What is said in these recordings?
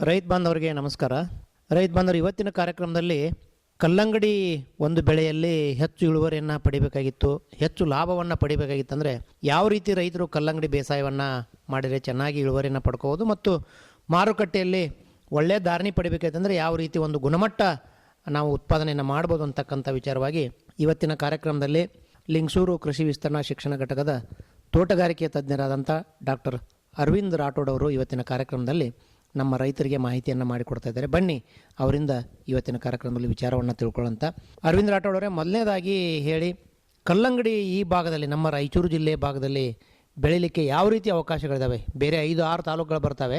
ರೈತ ಬಾಂಧವರಿಗೆ ನಮಸ್ಕಾರ. ರೈತ ಬಾಂಧವರು, ಇವತ್ತಿನ ಕಾರ್ಯಕ್ರಮದಲ್ಲಿ ಕಲ್ಲಂಗಡಿ ಒಂದು ಬೆಳೆಯಲ್ಲಿ ಹೆಚ್ಚು ಇಳುವರಿಯನ್ನು ಪಡಿಬೇಕಾಗಿತ್ತು, ಹೆಚ್ಚು ಲಾಭವನ್ನು ಪಡಿಬೇಕಾಗಿತ್ತು ಅಂದರೆ ಯಾವ ರೀತಿ ರೈತರು ಕಲ್ಲಂಗಡಿ ಬೇಸಾಯವನ್ನು ಮಾಡಿದರೆ ಚೆನ್ನಾಗಿ ಇಳುವರಿಯನ್ನು ಪಡ್ಕೋಬೋದು ಮತ್ತು ಮಾರುಕಟ್ಟೆಯಲ್ಲಿ ಒಳ್ಳೆಯ ಧಾರಣೆ ಪಡಿಬೇಕಾಯ್ತಂದ್ರೆ ಯಾವ ರೀತಿ ಒಂದು ಗುಣಮಟ್ಟ ನಾವು ಉತ್ಪಾದನೆಯನ್ನು ಮಾಡ್ಬೋದು ಅಂತಕ್ಕಂಥ ವಿಚಾರವಾಗಿ ಇವತ್ತಿನ ಕಾರ್ಯಕ್ರಮದಲ್ಲಿ ಲಿಂಗಸೂರು ಕೃಷಿ ವಿಸ್ತರಣಾ ಶಿಕ್ಷಣ ಘಟಕದ ತೋಟಗಾರಿಕೆ ತಜ್ಞರಾದಂಥ ಡಾಕ್ಟರ್ ಅರವಿಂದ್ ರಾಠೋಡ್ ಅವರು ಇವತ್ತಿನ ಕಾರ್ಯಕ್ರಮದಲ್ಲಿ ನಮ್ಮ ರೈತರಿಗೆ ಮಾಹಿತಿಯನ್ನು ಮಾಡಿಕೊಡ್ತಾ ಇದ್ದಾರೆ. ಬನ್ನಿ ಅವರಿಂದ ಇವತ್ತಿನ ಕಾರ್ಯಕ್ರಮದಲ್ಲಿ ವಿಚಾರವನ್ನು ತಿಳ್ಕೊಳ್ಳೋಂಥ ಅರವಿಂದ್ ರಾಠೋಡ್ ಅವರೇ ಮೊದಲನೇದಾಗಿ ಹೇಳಿ, ಕಲ್ಲಂಗಡಿ ಈ ಭಾಗದಲ್ಲಿ, ನಮ್ಮ ರಾಯಚೂರು ಜಿಲ್ಲೆ ಭಾಗದಲ್ಲಿ ಬೆಳೀಲಿಕ್ಕೆ ಯಾವ ರೀತಿ ಅವಕಾಶಗಳಿದ್ದಾವೆ ಬೇರೆ ಐದು ಆರು ತಾಲೂಕುಗಳು ಬರ್ತವೆ.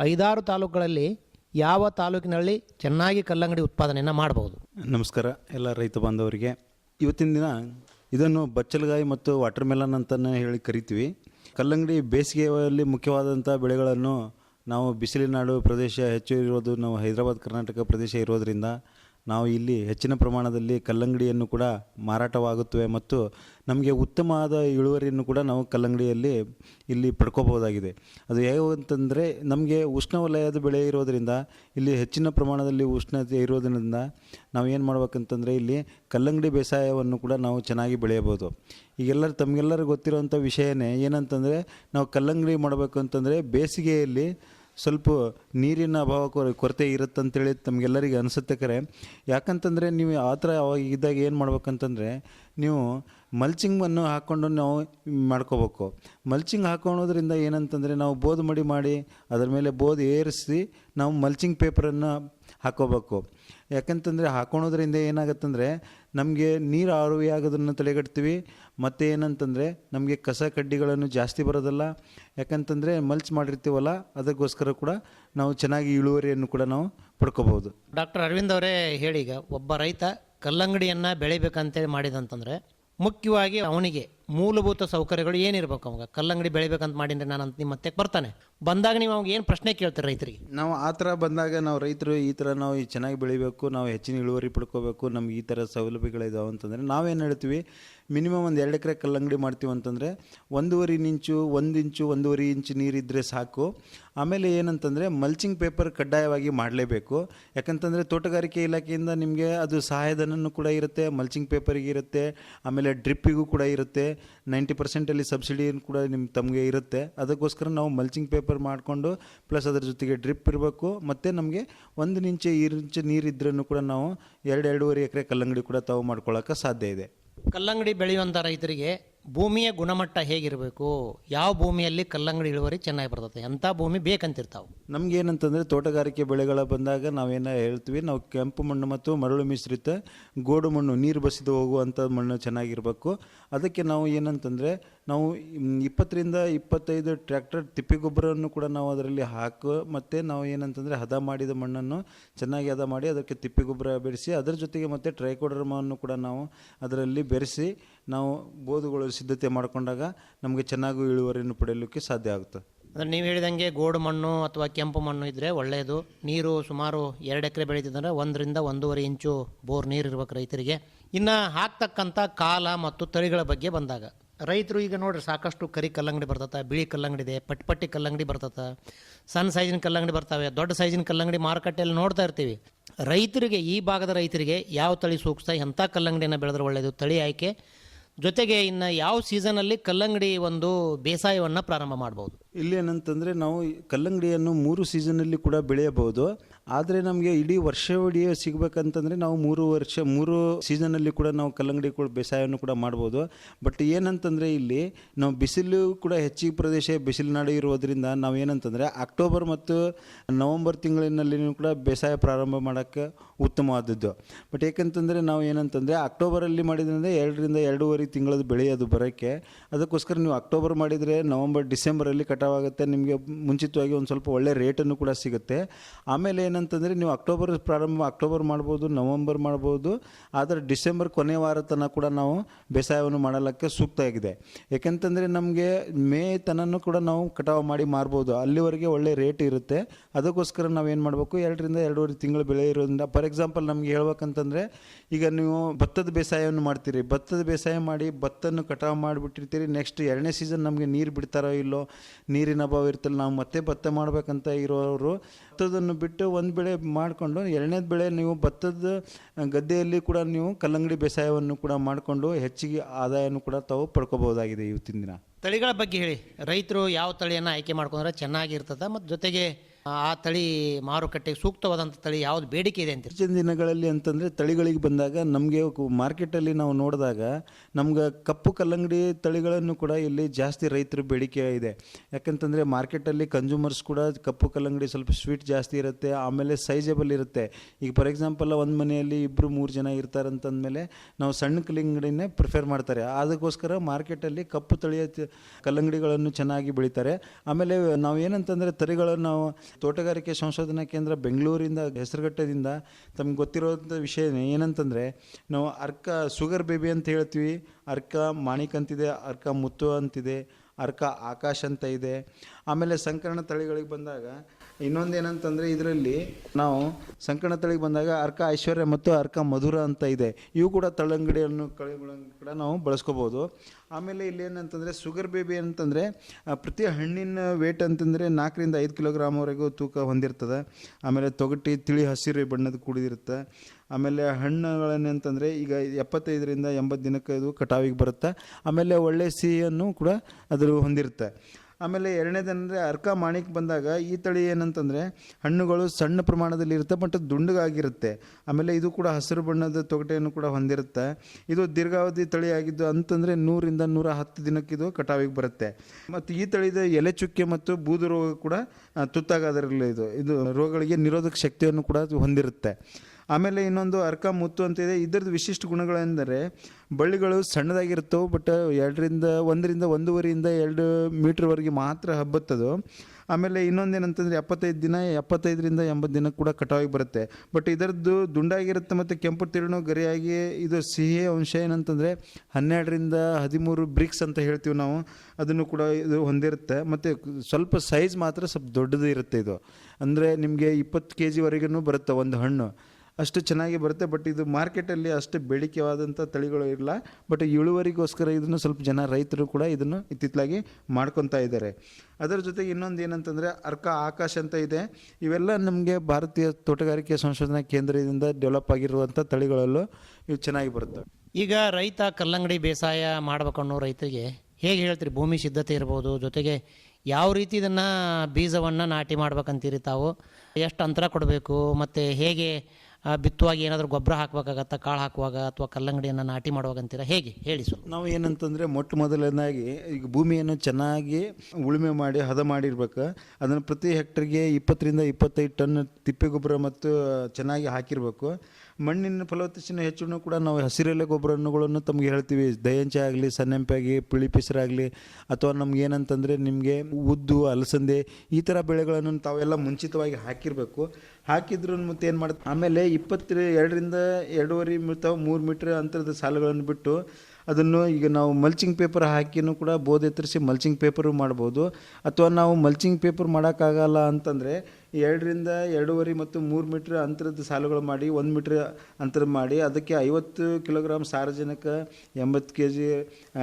ಐದಾರು ತಾಲೂಕುಗಳಲ್ಲಿ ಯಾವ ತಾಲೂಕಿನಲ್ಲಿ ಚೆನ್ನಾಗಿ ಕಲ್ಲಂಗಡಿ ಉತ್ಪಾದನೆಯನ್ನು ಮಾಡಬಹುದು ನಮಸ್ಕಾರ ಎಲ್ಲ ರೈತ ಬಾಂಧವರಿಗೆ. ಇವತ್ತಿನ ದಿನ ಇದನ್ನು ಬಚ್ಚಲಗಾಯಿ ಮತ್ತು ವಾಟರ್ ಮೆಲನ್ ಅಂತಲೇ ಹೇಳಿ ಕರಿತೀವಿ. ಕಲ್ಲಂಗಡಿ ಬೇಸಿಗೆಯಲ್ಲಿ ಮುಖ್ಯವಾದಂಥ ಬೆಳೆಗಳನ್ನು ನಾವು ಬಿಸಿಲಿನಾಡು ಪ್ರದೇಶ ಹೆಚ್ಚು ಇರೋದು ನಾವು ಹೈದರಾಬಾದ್, ಕರ್ನಾಟಕ ಪ್ರದೇಶ ಇರೋದರಿಂದ ನಾವು ಇಲ್ಲಿ ಹೆಚ್ಚಿನ ಪ್ರಮಾಣದಲ್ಲಿ ಕಲ್ಲಂಗಡಿಯನ್ನು ಕೂಡ ಮಾರಾಟವಾಗುತ್ತವೆ ಮತ್ತು ನಮಗೆ ಉತ್ತಮವಾದ ಇಳುವರಿಯನ್ನು ಕೂಡ ನಾವು ಕಲ್ಲಂಗಡಿಯಲ್ಲಿ ಇಲ್ಲಿ ಪಡ್ಕೋಬಹುದಾಗಿದೆ. ಅದು ಹೇಗೆ ಅಂತಂದರೆ ನಮಗೆ ಉಷ್ಣವಲಯದ ಬೆಳೆ ಇರೋದರಿಂದ ಇಲ್ಲಿ ಹೆಚ್ಚಿನ ಪ್ರಮಾಣದಲ್ಲಿ ಉಷ್ಣತೆ ಇರೋದರಿಂದ ನಾವು ಏನು ಮಾಡ್ಬೇಕಂತಂದರೆ ಇಲ್ಲಿ ಕಲ್ಲಂಗಡಿ ಬೇಸಾಯವನ್ನು ಕೂಡ ನಾವು ಚೆನ್ನಾಗಿ ಬೆಳೆಯಬಹುದು. ಈಗೆಲ್ಲರೂ ತಮಗೆಲ್ಲರೂ ಗೊತ್ತಿರೋವಂಥ ವಿಷಯನೇ ಏನಂತಂದರೆ ನಾವು ಕಲ್ಲಂಗಡಿ ಮಾಡಬೇಕು ಅಂತಂದರೆ ಬೇಸಿಗೆಯಲ್ಲಿ ಸ್ವಲ್ಪ ನೀರಿನ ಅಭಾವ ಕೊರ- ಕೊರತೆ ಇರುತ್ತಂತೇಳಿ ತಮಗೆಲ್ಲರಿಗೆ ಅನಿಸುತ್ತೆ ಕರೆ. ಯಾಕಂತಂದರೆ ನೀವು ಆ ಥರ ಅವಾಗ ಇದ್ದಾಗ ಏನು ಮಾಡ್ಬೇಕಂತಂದರೆ ನೀವು ಮಲ್ಚಿಂಗನ್ನು ಹಾಕ್ಕೊಂಡು ನಾವು ಮಾಡ್ಕೋಬೇಕು. ಮಲ್ಚಿಂಗ್ ಹಾಕೊಳೋದ್ರಿಂದ ಏನಂತಂದರೆ ನಾವು ಬೋದು ಮಡಿ ಮಾಡಿ ಅದರ ಮೇಲೆ ಬೋದು ಏರಿಸಿ ನಾವು ಮಲ್ಚಿಂಗ್ ಪೇಪರನ್ನು ಹಾಕೋಬೇಕು. ಯಾಕಂತಂದರೆ ಹಾಕೊಳೋದ್ರಿಂದ ಏನಾಗುತ್ತಂದರೆ ನಮಗೆ ನೀರು ಆರುವಿ ಆಗೋದನ್ನು ತಡೆಗಟ್ತೀವಿ ಮತ್ತು ಏನಂತಂದರೆ ನಮಗೆ ಕಸ ಕಡ್ಡಿಗಳನ್ನು ಜಾಸ್ತಿ ಬರೋದಲ್ಲ. ಯಾಕಂತಂದರೆ ಮಲ್ಚ್ ಮಾಡಿರ್ತೀವಲ್ಲ, ಅದಕ್ಕೋಸ್ಕರ ಕೂಡ ನಾವು ಚೆನ್ನಾಗಿ ಇಳುವರಿಯನ್ನು ಕೂಡ ನಾವು ಪಡ್ಕೋಬೋದು ಡಾಕ್ಟರ್ ಅರವಿಂದ್ ಅವರೇ ಹೇಳಿ ಈಗ, ಒಬ್ಬ ರೈತ ಕಲ್ಲಂಗಡಿಯನ್ನು ಬೆಳಿಬೇಕಂತೇಳಿ ಮಾಡಿದಂತಂದರೆ ಮುಖ್ಯವಾಗಿ ಅವನಿಗೆ ಮೂಲಭೂತ ಸೌಕರ್ಯಗಳು ಏನಿರ್ಬೇಕು ಅವಾಗ? ಕಲ್ಲಂಗಡಿ ಬೆಳಿಬೇಕಂತ ಮಾಡಿದ್ರೆ ನಾನು ಅಂತ ನಿಮ್ಮ ಮತ್ತೆ ಬರ್ತಾನೆ. ಬಂದಾಗ ನೀವು ಅವಾಗ ಏನು ಪ್ರಶ್ನೆ ಕೇಳ್ತೀರಿ ರೈತರಿಗೆ? ನಾವು ಆ ಥರ ಬಂದಾಗ ನಾವು ರೈತರು ಈ ಥರ ನಾವು ಚೆನ್ನಾಗಿ ಬೆಳಿಬೇಕು, ನಾವು ಹೆಚ್ಚಿನ ಇಳುವರಿ ಪಡ್ಕೋಬೇಕು, ನಮ್ಗೆ ಈ ಥರ ಸೌಲಭ್ಯಗಳಿದಾವೆ ಅಂತಂದರೆ ನಾವೇನು ಹೇಳ್ತೀವಿ? ಮಿನಿಮಮ್ ಒಂದು ಎರಡು ಎಕರೆ ಕಲ್ಲಂಗಡಿ ಮಾಡ್ತೀವಿ ಅಂತಂದರೆ ಒಂದೂವರೆ ಇಂಚು, ಒಂದು ಇಂಚು, ಒಂದೂವರೆ ಇಂಚು ನೀರಿದ್ದರೆ ಸಾಕು. ಆಮೇಲೆ ಏನಂತಂದರೆ ಮಲ್ಚಿಂಗ್ ಪೇಪರ್ ಕಡ್ಡಾಯವಾಗಿ ಮಾಡಲೇಬೇಕು. ಯಾಕಂತಂದರೆ ತೋಟಗಾರಿಕೆ ಇಲಾಖೆಯಿಂದ ನಿಮಗೆ ಅದು ಸಹಾಯಧನನೂ ಕೂಡ ಇರುತ್ತೆ ಮಲ್ಚಿಂಗ್ ಪೇಪರಿಗೆ ಇರುತ್ತೆ, ಆಮೇಲೆ ಡ್ರಿಪ್ಪಿಗೂ ಕೂಡ ಇರುತ್ತೆ. ನೈಂಟಿ ಪರ್ಸೆಂಟಲ್ಲಿ ಸಬ್ಸಿಡಿ ಕೂಡ ನಿಮ್ಮ ತಮಗೆ ಇರುತ್ತೆ. ಅದಕ್ಕೋಸ್ಕರ ನಾವು ಮಲ್ಚಿಂಗ್ ಪೇಪರ್ ಮಾಡಿಕೊಂಡು ಪ್ಲಸ್ ಅದರ ಜೊತೆಗೆ ಡ್ರಿಪ್ ಇರಬೇಕು. ಮತ್ತು ನಮಗೆ ಒಂದು ಇಂಚು ಇಂಚು ನೀರಿದ್ರೂ ಕೂಡ ನಾವು ಎರಡು, ಎರಡೂವರೆ ಎಕರೆ ಕಲ್ಲಂಗಡಿ ಕೂಡ ತಾವು ಮಾಡ್ಕೊಳ್ಳೋಕೆ ಸಾಧ್ಯ ಇದೆ. ಕಲ್ಲಂಗಡಿ ಬೆಳೆಯುವಂಥ ರೈತರಿಗೆ ಭೂಮಿಯ ಗುಣಮಟ್ಟ ಹೇಗಿರಬೇಕು? ಯಾವ ಭೂಮಿಯಲ್ಲಿ ಕಲ್ಲಂಗಡಿ ಇಳುವರಿ ಚೆನ್ನಾಗಿ ಬರ್ತದೆ? ಅಂಥ ಭೂಮಿ ಬೇಕಂತಿರ್ತಾವೆ. ನಮ್ಗೆ ಏನಂತಂದರೆ ತೋಟಗಾರಿಕೆ ಬೆಳೆಗಳ ಬಂದಾಗ ನಾವೇನ ಹೇಳ್ತೀವಿ, ನಾವು ಕೆಂಪು ಮಣ್ಣು ಮತ್ತು ಮರಳು ಮಿಶ್ರಿತ ಗೋಡು ಮಣ್ಣು, ನೀರು ಬಸಿದು ಹೋಗುವಂಥ ಮಣ್ಣು ಚೆನ್ನಾಗಿರಬೇಕು. ಅದಕ್ಕೆ ನಾವು ಏನಂತಂದರೆ, ನಾವು ಇಪ್ಪತ್ತರಿಂದ ಇಪ್ಪತ್ತೈದು ಟ್ರ್ಯಾಕ್ಟರ್ ತಿಪ್ಪಿಗೊಬ್ಬರವನ್ನು ಕೂಡ ನಾವು ಅದರಲ್ಲಿ ಹಾಕು, ಮತ್ತು ನಾವು ಏನಂತಂದರೆ ಹದ ಮಾಡಿದ ಮಣ್ಣನ್ನು ಚೆನ್ನಾಗಿ ಹದ ಮಾಡಿ ಅದಕ್ಕೆ ತಿಪ್ಪಿಗೊಬ್ಬರ ಬೆರೆಸಿ, ಅದರ ಜೊತೆಗೆ ಮತ್ತು ಟ್ರೈಕೋಡರ್ಮವನ್ನು ಕೂಡ ನಾವು ಅದರಲ್ಲಿ ಬೆರೆಸಿ ನಾವು ಬೋದುಗಳು ಸಿದ್ಧತೆ ಮಾಡಿಕೊಂಡಾಗ ನಮಗೆ ಚೆನ್ನಾಗೂ ಇಳುವರಿಯನ್ನು ಪಡೆಯಲಿಕ್ಕೆ ಸಾಧ್ಯ ಆಗುತ್ತೆ. ಅಂದರೆ ನೀವು ಹೇಳಿದಂಗೆ ಗೋಡು ಮಣ್ಣು ಅಥವಾ ಕೆಂಪು ಮಣ್ಣು ಇದ್ದರೆ ಒಳ್ಳೆಯದು. ನೀರು ಸುಮಾರು ಎರಡು ಎಕರೆ ಬೆಳೀತಿದ್ರೆ ಒಂದರಿಂದ ಒಂದೂವರೆ ಇಂಚು ಬೋರ್ ನೀರು ಇರ್ಬೇಕು ರೈತರಿಗೆ. ಇನ್ನು ಹಾಕ್ತಕ್ಕಂಥ ಕಾಲ ಮತ್ತು ತಳಿಗಳ ಬಗ್ಗೆ ಬಂದಾಗ, ರೈತರು ಈಗ ನೋಡ್ರಿ ಸಾಕಷ್ಟು ಕರಿ ಕಲ್ಲಂಗಡಿ ಬರ್ತದೆ, ಬಿಳಿ ಕಲ್ಲಂಗಡಿ ಇದೆ ಪಟ್ಪಟ್ಟಿ ಪಟ್ಟಿ ಕಲ್ಲಂಗಡಿ ಬರ್ತದೆ, ಸಣ್ಣ ಸೈಜಿನ ಕಲ್ಲಂಗಡಿ ಬರ್ತವೆ, ದೊಡ್ಡ ಸೈಜಿನ ಕಲ್ಲಂಗಡಿ ಮಾರುಕಟ್ಟೆಯಲ್ಲಿ ನೋಡ್ತಾ ಇರ್ತೀವಿ. ರೈತರಿಗೆ, ಈ ಭಾಗದ ರೈತರಿಗೆ ಯಾವ ತಳಿ ಸೂಕ್ತ, ಎಂಥ ಕಲ್ಲಂಗಡಿಯನ್ನು ಬೆಳೆದ್ರೆ ಒಳ್ಳೆಯದು ತಳಿ ಆಯ್ಕೆ? ಜೊತೆಗೆ ಇನ್ನು ಯಾವ ಸೀಸನಲ್ಲಿ ಕಲ್ಲಂಗಡಿ ಒಂದು ಬೇಸಾಯವನ್ನು ಪ್ರಾರಂಭ ಮಾಡ್ಬೋದು? ಇಲ್ಲಿ ಏನಂತಂದರೆ ನಾವು ಕಲ್ಲಂಗಡಿಯನ್ನು ಮೂರು ಸೀಸನಲ್ಲಿ ಕೂಡ ಬೆಳೆಯಬಹುದು. ಆದರೆ ನಮಗೆ ಇಡೀ ವರ್ಷವಿಡೀ ಸಿಗಬೇಕಂತಂದರೆ ನಾವು ಮೂರು ವರ್ಷ, ಮೂರು ಸೀಸನಲ್ಲಿ ಕೂಡ ನಾವು ಕಲ್ಲಂಗಡಿ ಕೂಡ ಬೇಸಾಯವನ್ನು ಕೂಡ ಮಾಡ್ಬೋದು. ಬಟ್ ಏನಂತಂದರೆ ಇಲ್ಲಿ ನಾವು ಬಿಸಿಲು ಕೂಡ ಹೆಚ್ಚಿಗೆ ಪ್ರದೇಶ ಬಿಸಿಲಿನಾಡು ಇರೋದ್ರಿಂದ ನಾವು ಏನಂತಂದರೆ ಅಕ್ಟೋಬರ್ ಮತ್ತು ನವಂಬರ್ ತಿಂಗಳಿನಲ್ಲಿ ಕೂಡ ಬೇಸಾಯ ಪ್ರಾರಂಭ ಮಾಡೋಕ್ಕೆ ಉತ್ತಮವಾದದ್ದು. ಬಟ್ ಏಕೆಂತಂದರೆ ನಾವು ಏನಂತಂದರೆ ಅಕ್ಟೋಬರಲ್ಲಿ ಮಾಡಿದ್ರಿಂದ ಎರಡರಿಂದ ಎರಡೂವರೆ ತಿಂಗಳದ್ದು ಬೆಳೆ ಅದು ಬರೋಕ್ಕೆ. ಅದಕ್ಕೋಸ್ಕರ ನೀವು ಅಕ್ಟೋಬರ್ ಮಾಡಿದರೆ ನವಂಬರ್, ಡಿಸೆಂಬರಲ್ಲಿ ಕಟಾವಾಗುತ್ತೆ. ನಿಮಗೆ ಮುಂಚಿತವಾಗಿ ಒಂದು ಸ್ವಲ್ಪ ಒಳ್ಳೆ ರೇಟನ್ನು ಕೂಡ ಸಿಗುತ್ತೆ. ಆಮೇಲೆ ಏನಂತಂದರೆ ನೀವು ಅಕ್ಟೋಬರ್ ಪ್ರಾರಂಭ, ಅಕ್ಟೋಬರ್ ಮಾಡ್ಬೋದು, ನವಂಬರ್ ಮಾಡ್ಬೋದು, ಆದರೆ ಡಿಸೆಂಬರ್ ಕೊನೆ ವಾರ ತನಕ ಕೂಡ ನಾವು ಬೇಸಾಯವನ್ನು ಮಾಡಲಿಕ್ಕೆ ಸೂಕ್ತ ಆಗಿದೆ. ಏಕೆಂತಂದರೆ ನಮಗೆ ಮೇ ತನನೂ ಕೂಡ ನಾವು ಕಟಾವು ಮಾಡಿ ಮಾರ್ಬೋದು. ಅಲ್ಲಿವರೆಗೆ ಒಳ್ಳೆ ರೇಟ್ ಇರುತ್ತೆ. ಅದಕ್ಕೋಸ್ಕರ ನಾವು ಏನು ಮಾಡಬೇಕು? ಎರಡರಿಂದ ಎರಡೂವರೆ ತಿಂಗಳು ಬೆಳೆ ಇರೋದ್ರಿಂದ, ಫಾರ್ ಎಕ್ಸಾಂಪಲ್ ನಮಗೆ ಹೇಳ್ಬೇಕಂತಂದರೆ, ಈಗ ನೀವು ಭತ್ತದ ಬೇಸಾಯವನ್ನು ಮಾಡ್ತೀರಿ. ಭತ್ತದ ಬೇಸಾಯ ಮಾಡಿ ಭತ್ತನ್ನು ಕಟಾವು ಮಾಡಿಬಿಟ್ಟಿರ್ತೀರಿ. ನೆಕ್ಸ್ಟ್ ಎರಡನೇ ಸೀಸನ್ ನಮಗೆ ನೀರು ಬಿಡ್ತಾರೋ ಇಲ್ಲೋ, ನೀರಿನ ಅಭಾವ ಇರ್ತಲ್ಲ ನಾವು ಮತ್ತೆ ಭತ್ತ ಮಾಡಬೇಕಂತ ಇರೋರು ಭತ್ತದನ್ನು ಬಿಟ್ಟು ಒಂದು ಬೆಳೆ ಮಾಡಿಕೊಂಡು, ಎರಡನೇದು ಬೆಳೆ ನೀವು ಭತ್ತದ ಗದ್ದೆಯಲ್ಲಿ ಕೂಡ ನೀವು ಕಲ್ಲಂಗಡಿ ಬೇಸಾಯವನ್ನು ಕೂಡ ಮಾಡಿಕೊಂಡು ಹೆಚ್ಚಿಗೆ ಆದಾಯವನ್ನು ಕೂಡ ತಾವು ಪಡ್ಕೋಬಹುದಾಗಿದೆ ಇವತ್ತಿನ ದಿನ. ತಳಿಗಳ ಬಗ್ಗೆ ಹೇಳಿ. ರೈತರು ಯಾವ ತಳಿಯನ್ನು ಆಯ್ಕೆ ಮಾಡ್ಕೊಂಡ್ರೆ ಚೆನ್ನಾಗಿರ್ತದೆ ಮತ್ತು ಜೊತೆಗೆ ಆ ತಳಿ ಮಾರುಕಟ್ಟೆಗೆ ಸೂಕ್ತವಾದಂಥ ತಳಿ ಯಾವ್ದು ಬೇಡಿಕೆ ಇದೆ ಅಂತ ಇತ್ತೀಚಿನ ದಿನಗಳಲ್ಲಿ ಅಂತಂದರೆ ತಳಿಗಳಿಗೆ ಬಂದಾಗ ನಮಗೆ ಮಾರ್ಕೆಟಲ್ಲಿ ನಾವು ನೋಡಿದಾಗ ನಮ್ಗೆ ಕಪ್ಪು ಕಲ್ಲಂಗಡಿ ತಳಿಗಳನ್ನು ಕೂಡ ಇಲ್ಲಿ ಜಾಸ್ತಿ ರೈತರ ಬೇಡಿಕೆ ಇದೆ. ಯಾಕಂತಂದರೆ ಮಾರ್ಕೆಟಲ್ಲಿ ಕನ್ಸ್ಯೂಮರ್ಸ್ ಕೂಡ ಕಪ್ಪು ಕಲ್ಲಂಗಡಿ ಸ್ವಲ್ಪ ಸ್ವೀಟ್ ಜಾಸ್ತಿ ಇರುತ್ತೆ, ಆಮೇಲೆ ಸೈಜಬಲ್ ಇರುತ್ತೆ. ಈಗ ಫಾರ್ ಎಕ್ಸಾಂಪಲ್ ಒಂದು ಮನೆಯಲ್ಲಿ ಇಬ್ಬರು ಮೂರು ಜನ ಇರ್ತಾರೆ ಅಂತಂದಮೇಲೆ ನಾವು ಸಣ್ಣ ಕಲ್ಲಂಗಡಿನೇ ಪ್ರಿಫೇರ್ ಮಾಡ್ತಾರೆ. ಅದಕ್ಕೋಸ್ಕರ ಮಾರ್ಕೆಟಲ್ಲಿ ಕಪ್ಪು ತಳಿಯ ಕಲ್ಲಂಗಡಿಗಳನ್ನು ಚೆನ್ನಾಗಿ ಬೆಳೀತಾರೆ. ಆಮೇಲೆ ನಾವು ಏನಂತಂದರೆ ತಳಿಗಳನ್ನು ನಾವು ತೋಟಗಾರಿಕೆ ಸಂಶೋಧನಾ ಕೇಂದ್ರ ಬೆಂಗಳೂರಿಂದ, ಹೆಸರುಘಟ್ಟದಿಂದ ತಮ್ಗೆ ಗೊತ್ತಿರೋಂಥ ವಿಷಯ ಏನಂತಂದರೆ, ನಾವು ಅರ್ಕ ಸುಗರ್ ಬೇಬಿ ಅಂತ ಹೇಳ್ತೀವಿ. ಅರ್ಕ ಮಾಣಿಕ್ ಅಂತಿದೆ, ಅರ್ಕ ಮುತ್ತು ಅಂತಿದೆ, ಅರ್ಕ ಆಕಾಶ್ ಅಂತ ಇದೆ. ಆಮೇಲೆ ಸಂಕರಣ ತಳಿಗಳಿಗೆ ಬಂದಾಗ ಇನ್ನೊಂದು ಏನಂತಂದರೆ ಇದರಲ್ಲಿ ನಾವು ಸಂಕಣ ತಳಿಗೆ ಬಂದಾಗ ಅರ್ಕ ಐಶ್ವರ್ಯ ಮತ್ತು ಅರ್ಕ ಮಧುರ ಅಂತ ಇದೆ. ಇವು ಕೂಡ ತಳಂಗಡಿಯನ್ನು ಕಳೆಗಳನ್ನು ಕೂಡ ನಾವು ಬಳಸ್ಕೋಬೋದು. ಆಮೇಲೆ ಇಲ್ಲಿ ಏನಂತಂದರೆ ಶುಗರ್ ಬೇಬಿ ಅಂತಂದರೆ ಪ್ರತಿ ಹಣ್ಣಿನ ವೇಟ್ ಅಂತಂದರೆ ನಾಲ್ಕರಿಂದ ಐದು ಕಿಲೋಗ್ರಾಮ್ವರೆಗೂ ತೂಕ ಹೊಂದಿರ್ತದೆ. ಆಮೇಲೆ ತೊಗಟಿ, ತಿಳಿ, ಹಸಿರು ಬಣ್ಣದ ಕೂಡಿದಿರುತ್ತೆ. ಆಮೇಲೆ ಹಣ್ಣುಗಳನ್ನಂತಂದರೆ ಈಗ ಎಪ್ಪತ್ತೈದರಿಂದ ಎಂಬತ್ತು ದಿನಕ್ಕೆ ಇದು ಕಟಾವಿಗೆ ಬರುತ್ತೆ. ಆಮೇಲೆ ಒಳ್ಳೆ ಸಿಹಿಯನ್ನು ಕೂಡ ಅದರ ಹೊಂದಿರುತ್ತೆ. ಆಮೇಲೆ ಎರಡನೇದಂದರೆ ಅರ್ಕ ಮಾಣಿಕ್ ಬಂದಾಗ, ಈ ತಳಿ ಏನಂತಂದರೆ ಹಣ್ಣುಗಳು ಸಣ್ಣ ಪ್ರಮಾಣದಲ್ಲಿ ಇರುತ್ತೆ ಬಟ್ ದುಂಡಗಾಗಿರುತ್ತೆ. ಆಮೇಲೆ ಇದು ಕೂಡ ಹಸಿರು ಬಣ್ಣದ ತೊಗಟೆಯನ್ನು ಕೂಡ ಹೊಂದಿರುತ್ತೆ. ಇದು ದೀರ್ಘಾವಧಿ ತಳಿ ಆಗಿದ್ದು ಅಂತಂದರೆ ನೂರಿಂದ ನೂರ ಹತ್ತು ದಿನಕ್ಕೆ ಇದು ಕಟಾವಿಗೆ ಬರುತ್ತೆ. ಮತ್ತು ಈ ತಳಿದ ಎಲೆ ಚುಕ್ಕೆ ಮತ್ತು ಬೂದು ರೋಗ ಕೂಡ ತುತ್ತಾಗದರಲ್ಲಿ ಇದು. ಇದು ರೋಗಗಳಿಗೆ ನಿರೋಧಕ ಶಕ್ತಿಯನ್ನು ಕೂಡ ಹೊಂದಿರುತ್ತೆ. ಆಮೇಲೆ ಇನ್ನೊಂದು ಅರ್ಕ ಮುತ್ತು ಅಂತ ಇದೆ. ಇದರದ್ದು ವಿಶಿಷ್ಟ ಗುಣಗಳೆಂದರೆ ಬಳ್ಳಿಗಳು ಸಣ್ಣದಾಗಿರ್ತವೆ ಬಟ್ ಎರಡರಿಂದ, ಒಂದರಿಂದ ಒಂದೂವರೆಯಿಂದ ಎರಡು ಮೀಟ್ರ್ವರೆಗೆ ಮಾತ್ರ ಹಬ್ಬತ್ತದು. ಆಮೇಲೆ ಇನ್ನೊಂದೇನಂತಂದರೆ ಎಪ್ಪತ್ತೈದು ದಿನ, ಎಪ್ಪತ್ತೈದರಿಂದ ಎಂಬತ್ತು ದಿನ ಕೂಡ ಕಟಾವಿಗೆ ಬರುತ್ತೆ. ಬಟ್ ಇದರದ್ದು ದುಂಡಾಗಿರುತ್ತೆ ಮತ್ತು ಕೆಂಪು ತಿರುಳು ಗರಿಯಾಗಿ ಇದು ಸಿಹಿ ಅಂಶ ಏನಂತಂದರೆ ಹನ್ನೆರಡರಿಂದ ಹದಿಮೂರು ಬ್ರಿಕ್ಸ್ ಅಂತ ಹೇಳ್ತೀವಿ ನಾವು. ಅದನ್ನು ಕೂಡ ಇದು ಹೊಂದಿರುತ್ತೆ. ಮತ್ತು ಸ್ವಲ್ಪ ಸೈಜ್ ಮಾತ್ರ ಸ್ವಲ್ಪ ದೊಡ್ಡದು ಇರುತ್ತೆ ಇದು. ಅಂದರೆ ನಿಮಗೆ ಇಪ್ಪತ್ತು ಕೆ ಜಿವರೆಗೂ ಬರುತ್ತೆ ಒಂದು ಹಣ್ಣು. ಅಷ್ಟು ಚೆನ್ನಾಗಿ ಬರುತ್ತೆ ಬಟ್ ಇದು ಮಾರ್ಕೆಟಲ್ಲಿ ಅಷ್ಟು ಬೇಡಿಕೆವಾದಂಥ ತಳಿಗಳು ಇಲ್ಲ ಬಟ್ ಇಳುವರಿಗೋಸ್ಕರ ಇದನ್ನು ಸ್ವಲ್ಪ ಜನ ರೈತರು ಕೂಡ ಇದನ್ನು ಇತ್ತಿತ್ತಲಾಗಿ ಮಾಡ್ಕೊತಾ ಇದ್ದಾರೆ. ಅದರ ಜೊತೆಗೆ ಇನ್ನೊಂದು ಏನಂತಂದರೆ ಅರ್ಕ, ಆಕಾಶ ಅಂತ ಇದೆ. ಇವೆಲ್ಲ ನಮಗೆ ಭಾರತೀಯ ತೋಟಗಾರಿಕೆ ಸಂಶೋಧನಾ ಕೇಂದ್ರದಿಂದ ಡೆವಲಪ್ ಆಗಿರುವಂಥ ತಳಿಗಳಲ್ಲೂ ಇವು ಚೆನ್ನಾಗಿ ಬರುತ್ತೆ. ಈಗ ರೈತ ಕಲ್ಲಂಗಡಿ ಬೇಸಾಯ ಮಾಡ್ಬೇಕನ್ನೋ ರೈತರಿಗೆ ಹೇಗೆ ಹೇಳ್ತೀರಿ? ಭೂಮಿ ಸಿದ್ಧತೆ ಇರ್ಬೋದು, ಜೊತೆಗೆ ಯಾವ ರೀತಿ ಇದನ್ನು ಬೀಜವನ್ನು ನಾಟಿ ಮಾಡ್ಬೇಕಂತೀರಿ ತಾವು? ಎಷ್ಟು ಅಂತರ ಕೊಡಬೇಕು, ಮತ್ತು ಹೇಗೆ ಬಿತ್ತುವಾಗ ಏನಾದರೂ ಗೊಬ್ಬರ ಹಾಕಬೇಕಾಗತ್ತ, ಕಾಳು ಹಾಕುವಾಗ ಅಥವಾ ಕಲ್ಲಂಗಡಿಯನ್ನು ನಾಟಿ ಮಾಡುವಾಗ ಅಂತೀರಾ ಹೇಗೆ? ಹೇಳಿ ಸ್ವಲ್ಪ ನಾವು ಏನಂತಂದರೆ ಮೊಟ್ಟ ಮೊದಲನೇದಾಗಿ ಈಗ ಭೂಮಿಯನ್ನು ಚೆನ್ನಾಗಿ ಉಳುಮೆ ಮಾಡಿ, ಹದ ಮಾಡಿರ್ಬೇಕು. ಅದನ್ನು ಪ್ರತಿ ಹೆಕ್ಟರ್ಗೆ ಇಪ್ಪತ್ತರಿಂದ ಇಪ್ಪತ್ತೈದು ಟನ್ ತಿಪ್ಪೆ ಗೊಬ್ಬರ ಮತ್ತು ಚೆನ್ನಾಗಿ ಹಾಕಿರಬೇಕು. ಮಣ್ಣಿನ ಫಲವತ್ತತೆಯನ್ನು ಹೆಚ್ಚು ಕೂಡ ನಾವು ಹಸಿರೆಲೆ ಗೊಬ್ಬರಗಳನ್ನು ತಮಗೆ ಹೇಳ್ತೀವಿ. ದಯಂಚೆ ಆಗಲಿ ಸನ್ನೆಂಪಾಗಿ ಪಿಳಿ ಪಿಸರಾಗಲಿ ಅಥವಾ ನಮ್ಗೆ ಏನಂತಂದರೆ ನಿಮಗೆ ಉದ್ದು, ಅಲಸಂದೆ ಈ ಥರ ಬೆಳೆಗಳನ್ನು ತಾವೆಲ್ಲ ಮುಂಚಿತವಾಗಿ ಹಾಕಿರಬೇಕು. ಹಾಕಿದ್ರು ಮತ್ತೆ ಏನು ಮಾಡುತ್ತೆ ಆಮೇಲೆ ಇಪ್ಪತ್ತ ಎರಡರಿಂದ ಎರಡೂವರೆ ಮೀಟರ್ ಮೂರು ಮೀಟ್ರ್ ಅಂತರದ ಸಾಲುಗಳನ್ನು ಬಿಟ್ಟು ಅದನ್ನು ಈಗ ನಾವು ಮಲ್ಚಿಂಗ್ ಪೇಪರ್ ಹಾಕಿನೂ ಕೂಡ ಬೋಧ ಎತ್ತರಿಸಿ ಮಲ್ಚಿಂಗ್ ಪೇಪರು ಮಾಡ್ಬೋದು ಅಥವಾ ನಾವು ಮಲ್ಚಿಂಗ್ ಪೇಪರ್ ಮಾಡೋಕ್ಕಾಗಲ್ಲ ಅಂತಂದರೆ ಎರಡರಿಂದ ಎರಡೂವರೆ ಮತ್ತು ಮೂರು ಮೀಟ್ರ್ ಅಂತರದ ಸಾಲುಗಳು ಮಾಡಿ ಒಂದು ಮೀಟ್ರ್ ಅಂತರ ಮಾಡಿ ಅದಕ್ಕೆ ಐವತ್ತು ಕಿಲೋಗ್ರಾಮ್ ಸಾರಜನಕ ಎಂಬತ್ತು ಕೆ ಜಿ